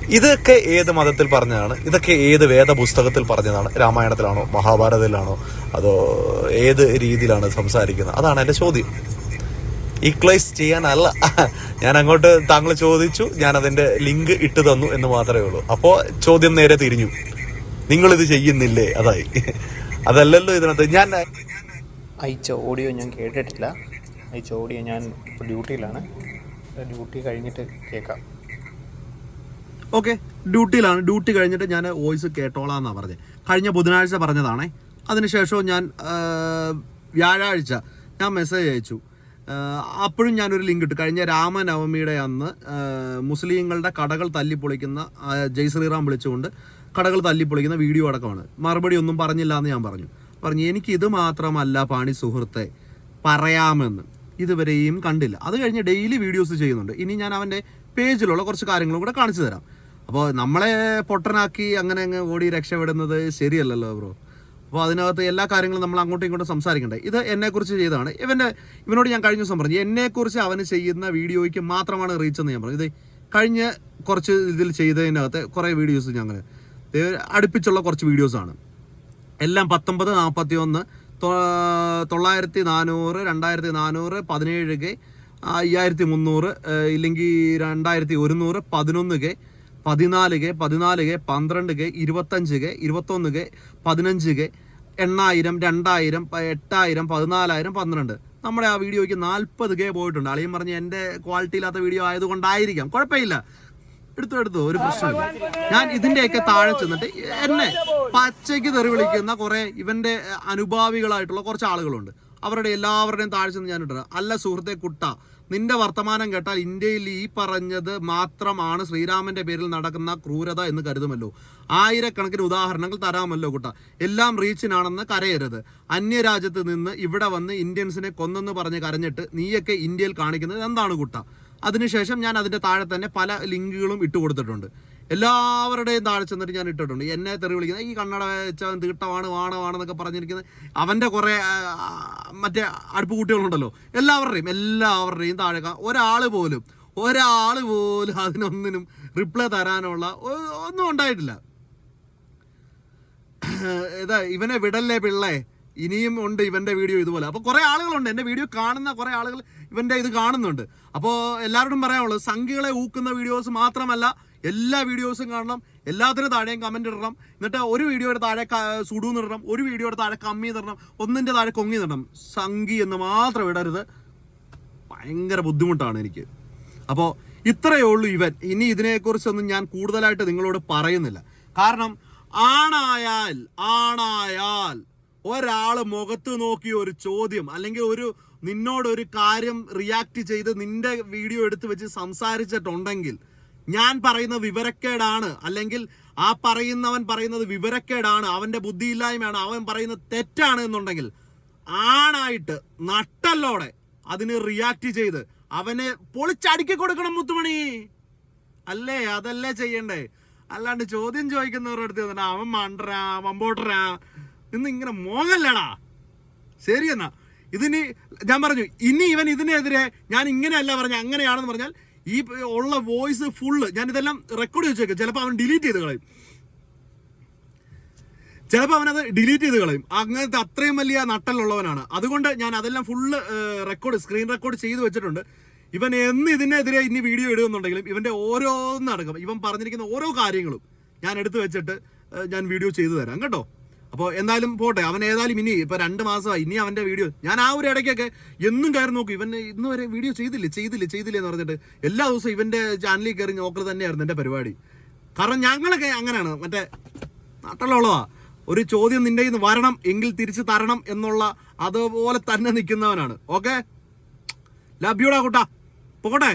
ഇതൊക്കെ ഏത് മതത്തിൽ പറഞ്ഞതാണ്? ഇതൊക്കെ ഏത് വേദപുസ്തകത്തിൽ പറഞ്ഞതാണ്? രാമായണത്തിലാണോ? മഹാഭാരതത്തിലാണോ? അതോ ഏത് രീതിയിലാണ് സംസാരിക്കുന്നത്? അതാണ് എന്റെ ചോദ്യം. ഈക്വലൈസ് ചെയ്യാനല്ല. ഞാൻ അങ്ങോട്ട് താങ്കൾ ചോദിച്ചു ഞാൻ അതിന്റെ ലിങ്ക് ഇട്ട് തന്നു എന്ന് മാത്രമേ ഉള്ളൂ. അപ്പോൾ ചോദ്യം നേരെ തിരിഞ്ഞു. നിങ്ങൾ ഇത് ചെയ്യുന്നില്ലേ? അതായി. അതല്ലല്ലോ ഇതിനകത്ത്. ഞാൻ അയച്ച ഓഡിയോ ഞാൻ കേട്ടിട്ടില്ല. അയച്ച ഓഡിയോ ഞാൻ ഡ്യൂട്ടിയിലാണ്. ഡ്യൂട്ടി കഴിഞ്ഞിട്ട് കേൾക്കാം. ഓക്കെ ഡ്യൂട്ടിയിലാണ്. ഡ്യൂട്ടി കഴിഞ്ഞിട്ട് ഞാൻ വോയിസ് കേട്ടോളാം എന്നാണ് പറഞ്ഞത് കഴിഞ്ഞ ബുധനാഴ്ച പറഞ്ഞതാണേ. അതിനുശേഷവും ഞാൻ വ്യാഴാഴ്ച ഞാൻ മെസ്സേജ് അയച്ചു. അപ്പോഴും ഞാനൊരു ലിങ്ക് ഇട്ടു. കഴിഞ്ഞ രാമനവമിയുടെ അന്ന് മുസ്ലിങ്ങളുടെ കടകൾ തല്ലിപ്പൊളിക്കുന്ന ജയ് ശ്രീറാം വിളിച്ചുകൊണ്ട് കടകൾ തല്ലിപ്പൊളിക്കുന്ന വീഡിയോ അടക്കമാണ്. മറുപടി ഒന്നും പറഞ്ഞില്ല എന്ന് ഞാൻ പറഞ്ഞു. പറഞ്ഞു എനിക്ക് ഇത് മാത്രമല്ല പാണി സുഹൃത്തെ പറയാമെന്ന്. ഇതുവരെയും കണ്ടില്ല. അത് കഴിഞ്ഞ് ഡെയിലി വീഡിയോസ് ചെയ്യുന്നുണ്ട്. ഇനി ഞാൻ അവന്റെ പേജിലുള്ള കുറച്ച് കാര്യങ്ങളും കൂടെ കാണിച്ചു തരാം. അപ്പോൾ നമ്മളെ പൊട്ടനാക്കി അങ്ങനെ അങ്ങ് ഓടി രക്ഷപ്പെടുന്നത് ശരിയല്ലല്ലോ ബ്രോ അപ്പോൾ അതിനകത്ത് എല്ലാ കാര്യങ്ങളും നമ്മൾ അങ്ങോട്ടും ഇങ്ങോട്ടും സംസാരിക്കണ്ടേ? ഇത് എന്നെക്കുറിച്ച് ചെയ്തതാണ്. ഇവന്റെ ഇവനോട് ഞാൻ കഴിഞ്ഞ ദിവസം പറഞ്ഞു എന്നെക്കുറിച്ച് അവന് ചെയ്യുന്ന വീഡിയോയ്ക്ക് മാത്രമാണ് റീച്ച് എന്ന് ഞാൻ പറഞ്ഞു. ഇത് കഴിഞ്ഞ കുറച്ച് ഇതിൽ ചെയ്തതിനകത്ത് കുറേ വീഡിയോസ് ഞങ്ങൾ അടുപ്പിച്ചുള്ള കുറച്ച് വീഡിയോസാണ് എല്ലാം പത്തൊമ്പത് നാൽപ്പത്തി ഒന്ന് തൊള്ളായിരത്തി നാനൂറ് രണ്ടായിരത്തി നാനൂറ് പതിനേഴ് കെ അയ്യായിരത്തി മുന്നൂറ് ഇല്ലെങ്കിൽ രണ്ടായിരത്തി ഒരുന്നൂറ് പതിനൊന്ന് കെ പതിനാല് കെ പതിനാല് കെ പന്ത്രണ്ട് കെ ഇരുപത്തഞ്ച് കെ ഇരുപത്തൊന്ന് കെ പതിനഞ്ച് കെ എണ്ണായിരം രണ്ടായിരം എട്ടായിരം പതിനാലായിരം പന്ത്രണ്ട്. നമ്മുടെ ആ വീഡിയോയ്ക്ക് നാൽപ്പത് കെ പോയിട്ടുണ്ട്. അളിയും പറഞ്ഞ് എന്റെ ക്വാളിറ്റി ഇല്ലാത്ത വീഡിയോ ആയതുകൊണ്ടായിരിക്കാം. കുഴപ്പമില്ല. എടുത്തു എടുത്തു ഒരു പ്രശ്നമില്ല. ഞാൻ ഇതിന്റെയൊക്കെ താഴെ ചെന്നിട്ട് എന്നെ പച്ചയ്ക്ക് തെറി വിളിക്കുന്ന കുറേ ഇവന്റെ അനുഭാവികളായിട്ടുള്ള കുറച്ച് ആളുകളുണ്ട്. അവരുടെ എല്ലാവരുടെയും താഴെ ചെന്ന് ഞാൻ അല്ല സുഹൃത്തെ കുട്ട. നിന്റെ വർത്തമാനം കേട്ടാൽ ഇന്ത്യയിൽ ഈ പറഞ്ഞത് മാത്രമാണ് ശ്രീരാമന്റെ പേരിൽ നടക്കുന്ന ക്രൂരത എന്ന് കരുതുമല്ലോ. ആയിരക്കണക്കിന് ഉദാഹരണങ്ങൾ തരാമല്ലോ കുട്ട. എല്ലാം റീച്ചിനാണെന്ന് കരയരുത്. അന്യരാജ്യത്ത് നിന്ന് ഇവിടെ വന്ന് ഇന്ത്യൻസിനെ കൊന്നെന്ന് പറഞ്ഞ് കരഞ്ഞിട്ട് നീയൊക്കെ ഇന്ത്യയിൽ കാണിക്കുന്നത് എന്താണ് കുട്ട? അതിനുശേഷം ഞാൻ അതിന്റെ താഴെ തന്നെ പല ലിങ്കുകളും ഇട്ട് കൊടുത്തിട്ടുണ്ട് എല്ലാവരുടെയും താഴെ ചെന്നിട്ട് ഞാൻ ഇട്ടിട്ടുണ്ട്. എന്നെ തെറി വിളിക്കുന്നത് ഈ കണ്ണട വെച്ചവൻ തീട്ടമാണ് വാണവാണെന്നൊക്കെ പറഞ്ഞിരിക്കുന്നത് അവന്റെ കുറേ മറ്റേ അടുപ്പ് കുട്ടികളുണ്ടല്ലോ എല്ലാവരുടെയും എല്ലാവരുടെയും താഴെ ഒരാൾ പോലും ഒരാൾ പോലും അതിനൊന്നിനും റിപ്ലൈ തരാനുള്ള ഒന്നും ഉണ്ടായിട്ടില്ല. ഇതാ ഇവനെ വിടല്ലേ പിള്ളേ? ഇനിയും ഉണ്ട് ഇവന്റെ വീഡിയോ ഇതുപോലെ. അപ്പോൾ കുറേ ആളുകളുണ്ട്. എന്റെ വീഡിയോ കാണുന്ന കുറേ ആളുകൾ ഇവന്റെ ഇത് കാണുന്നുണ്ട്. അപ്പോൾ എല്ലാവരോടും പറയാനുള്ളത് സംഖ്യകളെ ഊക്കുന്ന വീഡിയോസ് മാത്രമല്ല എല്ലാ വീഡിയോസും കാണണം. എല്ലാത്തിനും താഴെയും കമന്റ് ഇടണം. എന്നിട്ട് ഒരു വീഡിയോയുടെ താഴെ സുഡു ഇടണം. ഒരു വീഡിയോയുടെ താഴെ കമ്മി തരണം ഒന്നിന്റെ താഴെ കൊങ്ങി തരണം സംഗി എന്ന് മാത്രം ഇടരുത്. ഭയങ്കര ബുദ്ധിമുട്ടാണ് എനിക്ക്. അപ്പോൾ ഇത്രയേ ഉള്ളൂ ഇവൻ. ഇനി ഇതിനെക്കുറിച്ചൊന്നും ഞാൻ കൂടുതലായിട്ട് നിങ്ങളോട് പറയുന്നില്ല. കാരണം ആണായാൽ ആണായാൽ ഒരാൾ മുഖത്ത് നോക്കി ഒരു ചോദ്യം അല്ലെങ്കിൽ ഒരു നിന്നോടൊരു കാര്യം റിയാക്ട് ചെയ്ത് നിന്റെ വീഡിയോ എടുത്ത് വെച്ച് സംസാരിച്ചിട്ടുണ്ടെങ്കിൽ ഞാൻ പറയുന്ന വിവരക്കേടാണ്. അല്ലെങ്കിൽ ആ പറയുന്നവൻ പറയുന്നത് വിവരക്കേടാണ്. അവന്റെ ബുദ്ധിയില്ലായ്മയാണ്. അവൻ പറയുന്നത് തെറ്റാണ് എന്നുണ്ടെങ്കിൽ ആണായിട്ട് നട്ടല്ലോടെ അതിന് റിയാക്ട് ചെയ്ത് അവനെ പൊളിച്ചടുക്കി കൊടുക്കണം മുത്തുമണി. അല്ലേ? അതല്ലേ ചെയ്യണ്ടേ? അല്ലാണ്ട് ചോദ്യം ചോദിക്കുന്നവരുടെ അടുത്ത് തന്നെ അവൻ മണ്ടരാ വമ്പോട്ടരാ ഇന്ന് ഇങ്ങനെ മോങ്ങല്ലടാ. ശരിയെന്നാ ഇതിന് ഞാൻ പറഞ്ഞു ഇനി ഇവൻ ഇതിനെതിരെ ഞാൻ ഇങ്ങനെയല്ല പറഞ്ഞ അങ്ങനെയാണെന്ന് പറഞ്ഞാൽ ഈ ഉള്ള വോയിസ് ഫുള്ള് ഞാൻ ഇതെല്ലാം റെക്കോർഡ് വെച്ചേക്കും ചിലപ്പോൾ അവൻ ഡിലീറ്റ് ചെയ്ത് കളയും. ചിലപ്പോൾ അവനത് ഡിലീറ്റ് ചെയ്ത് കളയും. അങ്ങനത്തെ അത്രയും വലിയ നട്ടലുള്ളവനാണ്. അതുകൊണ്ട് ഞാൻ അതെല്ലാം ഫുള്ള് റെക്കോർഡ് സ്ക്രീൻ റെക്കോർഡ് ചെയ്ത് വെച്ചിട്ടുണ്ട്. ഇവൻ എന്ന് ഇതിനെതിരെ ഇനി വീഡിയോ ഇടുന്നുണ്ടെങ്കിലും ഇവന്റെ ഓരോന്നടക്കം ഇവൻ പറഞ്ഞിരിക്കുന്ന ഓരോ കാര്യങ്ങളും ഞാൻ എടുത്തു വെച്ചിട്ട് ഞാൻ വീഡിയോ ചെയ്തു തരാം. കേട്ടോ? അപ്പോൾ എന്തായാലും പോട്ടെ അവൻ ഏതായാലും ഇനി ഇപ്പോൾ രണ്ട് മാസമായി ഇനി അവന്റെ വീഡിയോ ഞാൻ ആ ഒരു ഇടയ്ക്കൊക്കെ എന്നും കയറി നോക്കും ഇവൻ ഇന്ന് വരെ വീഡിയോ ചെയ്തില്ല ചെയ്തില്ല ചെയ്തില്ല എന്ന് പറഞ്ഞിട്ട് എല്ലാ ദിവസവും ഇവന്റെ ചാനലിൽ കയറി നോക്കൽ തന്നെയായിരുന്നു എന്റെ പരിപാടി. കാരണം ഞങ്ങളൊക്കെ അങ്ങനെയാണ് മറ്റേ നാട്ടിലുള്ളതാ. ഒരു ചോദ്യം നിന്റെ നിന്ന് വരണം എങ്കിൽ തിരിച്ചു തരണം എന്നുള്ള അതുപോലെ തന്നെ നിൽക്കുന്നവനാണ്. ഓക്കെ ലഭ്യൂടാ കൂട്ടാ. പോകട്ടെ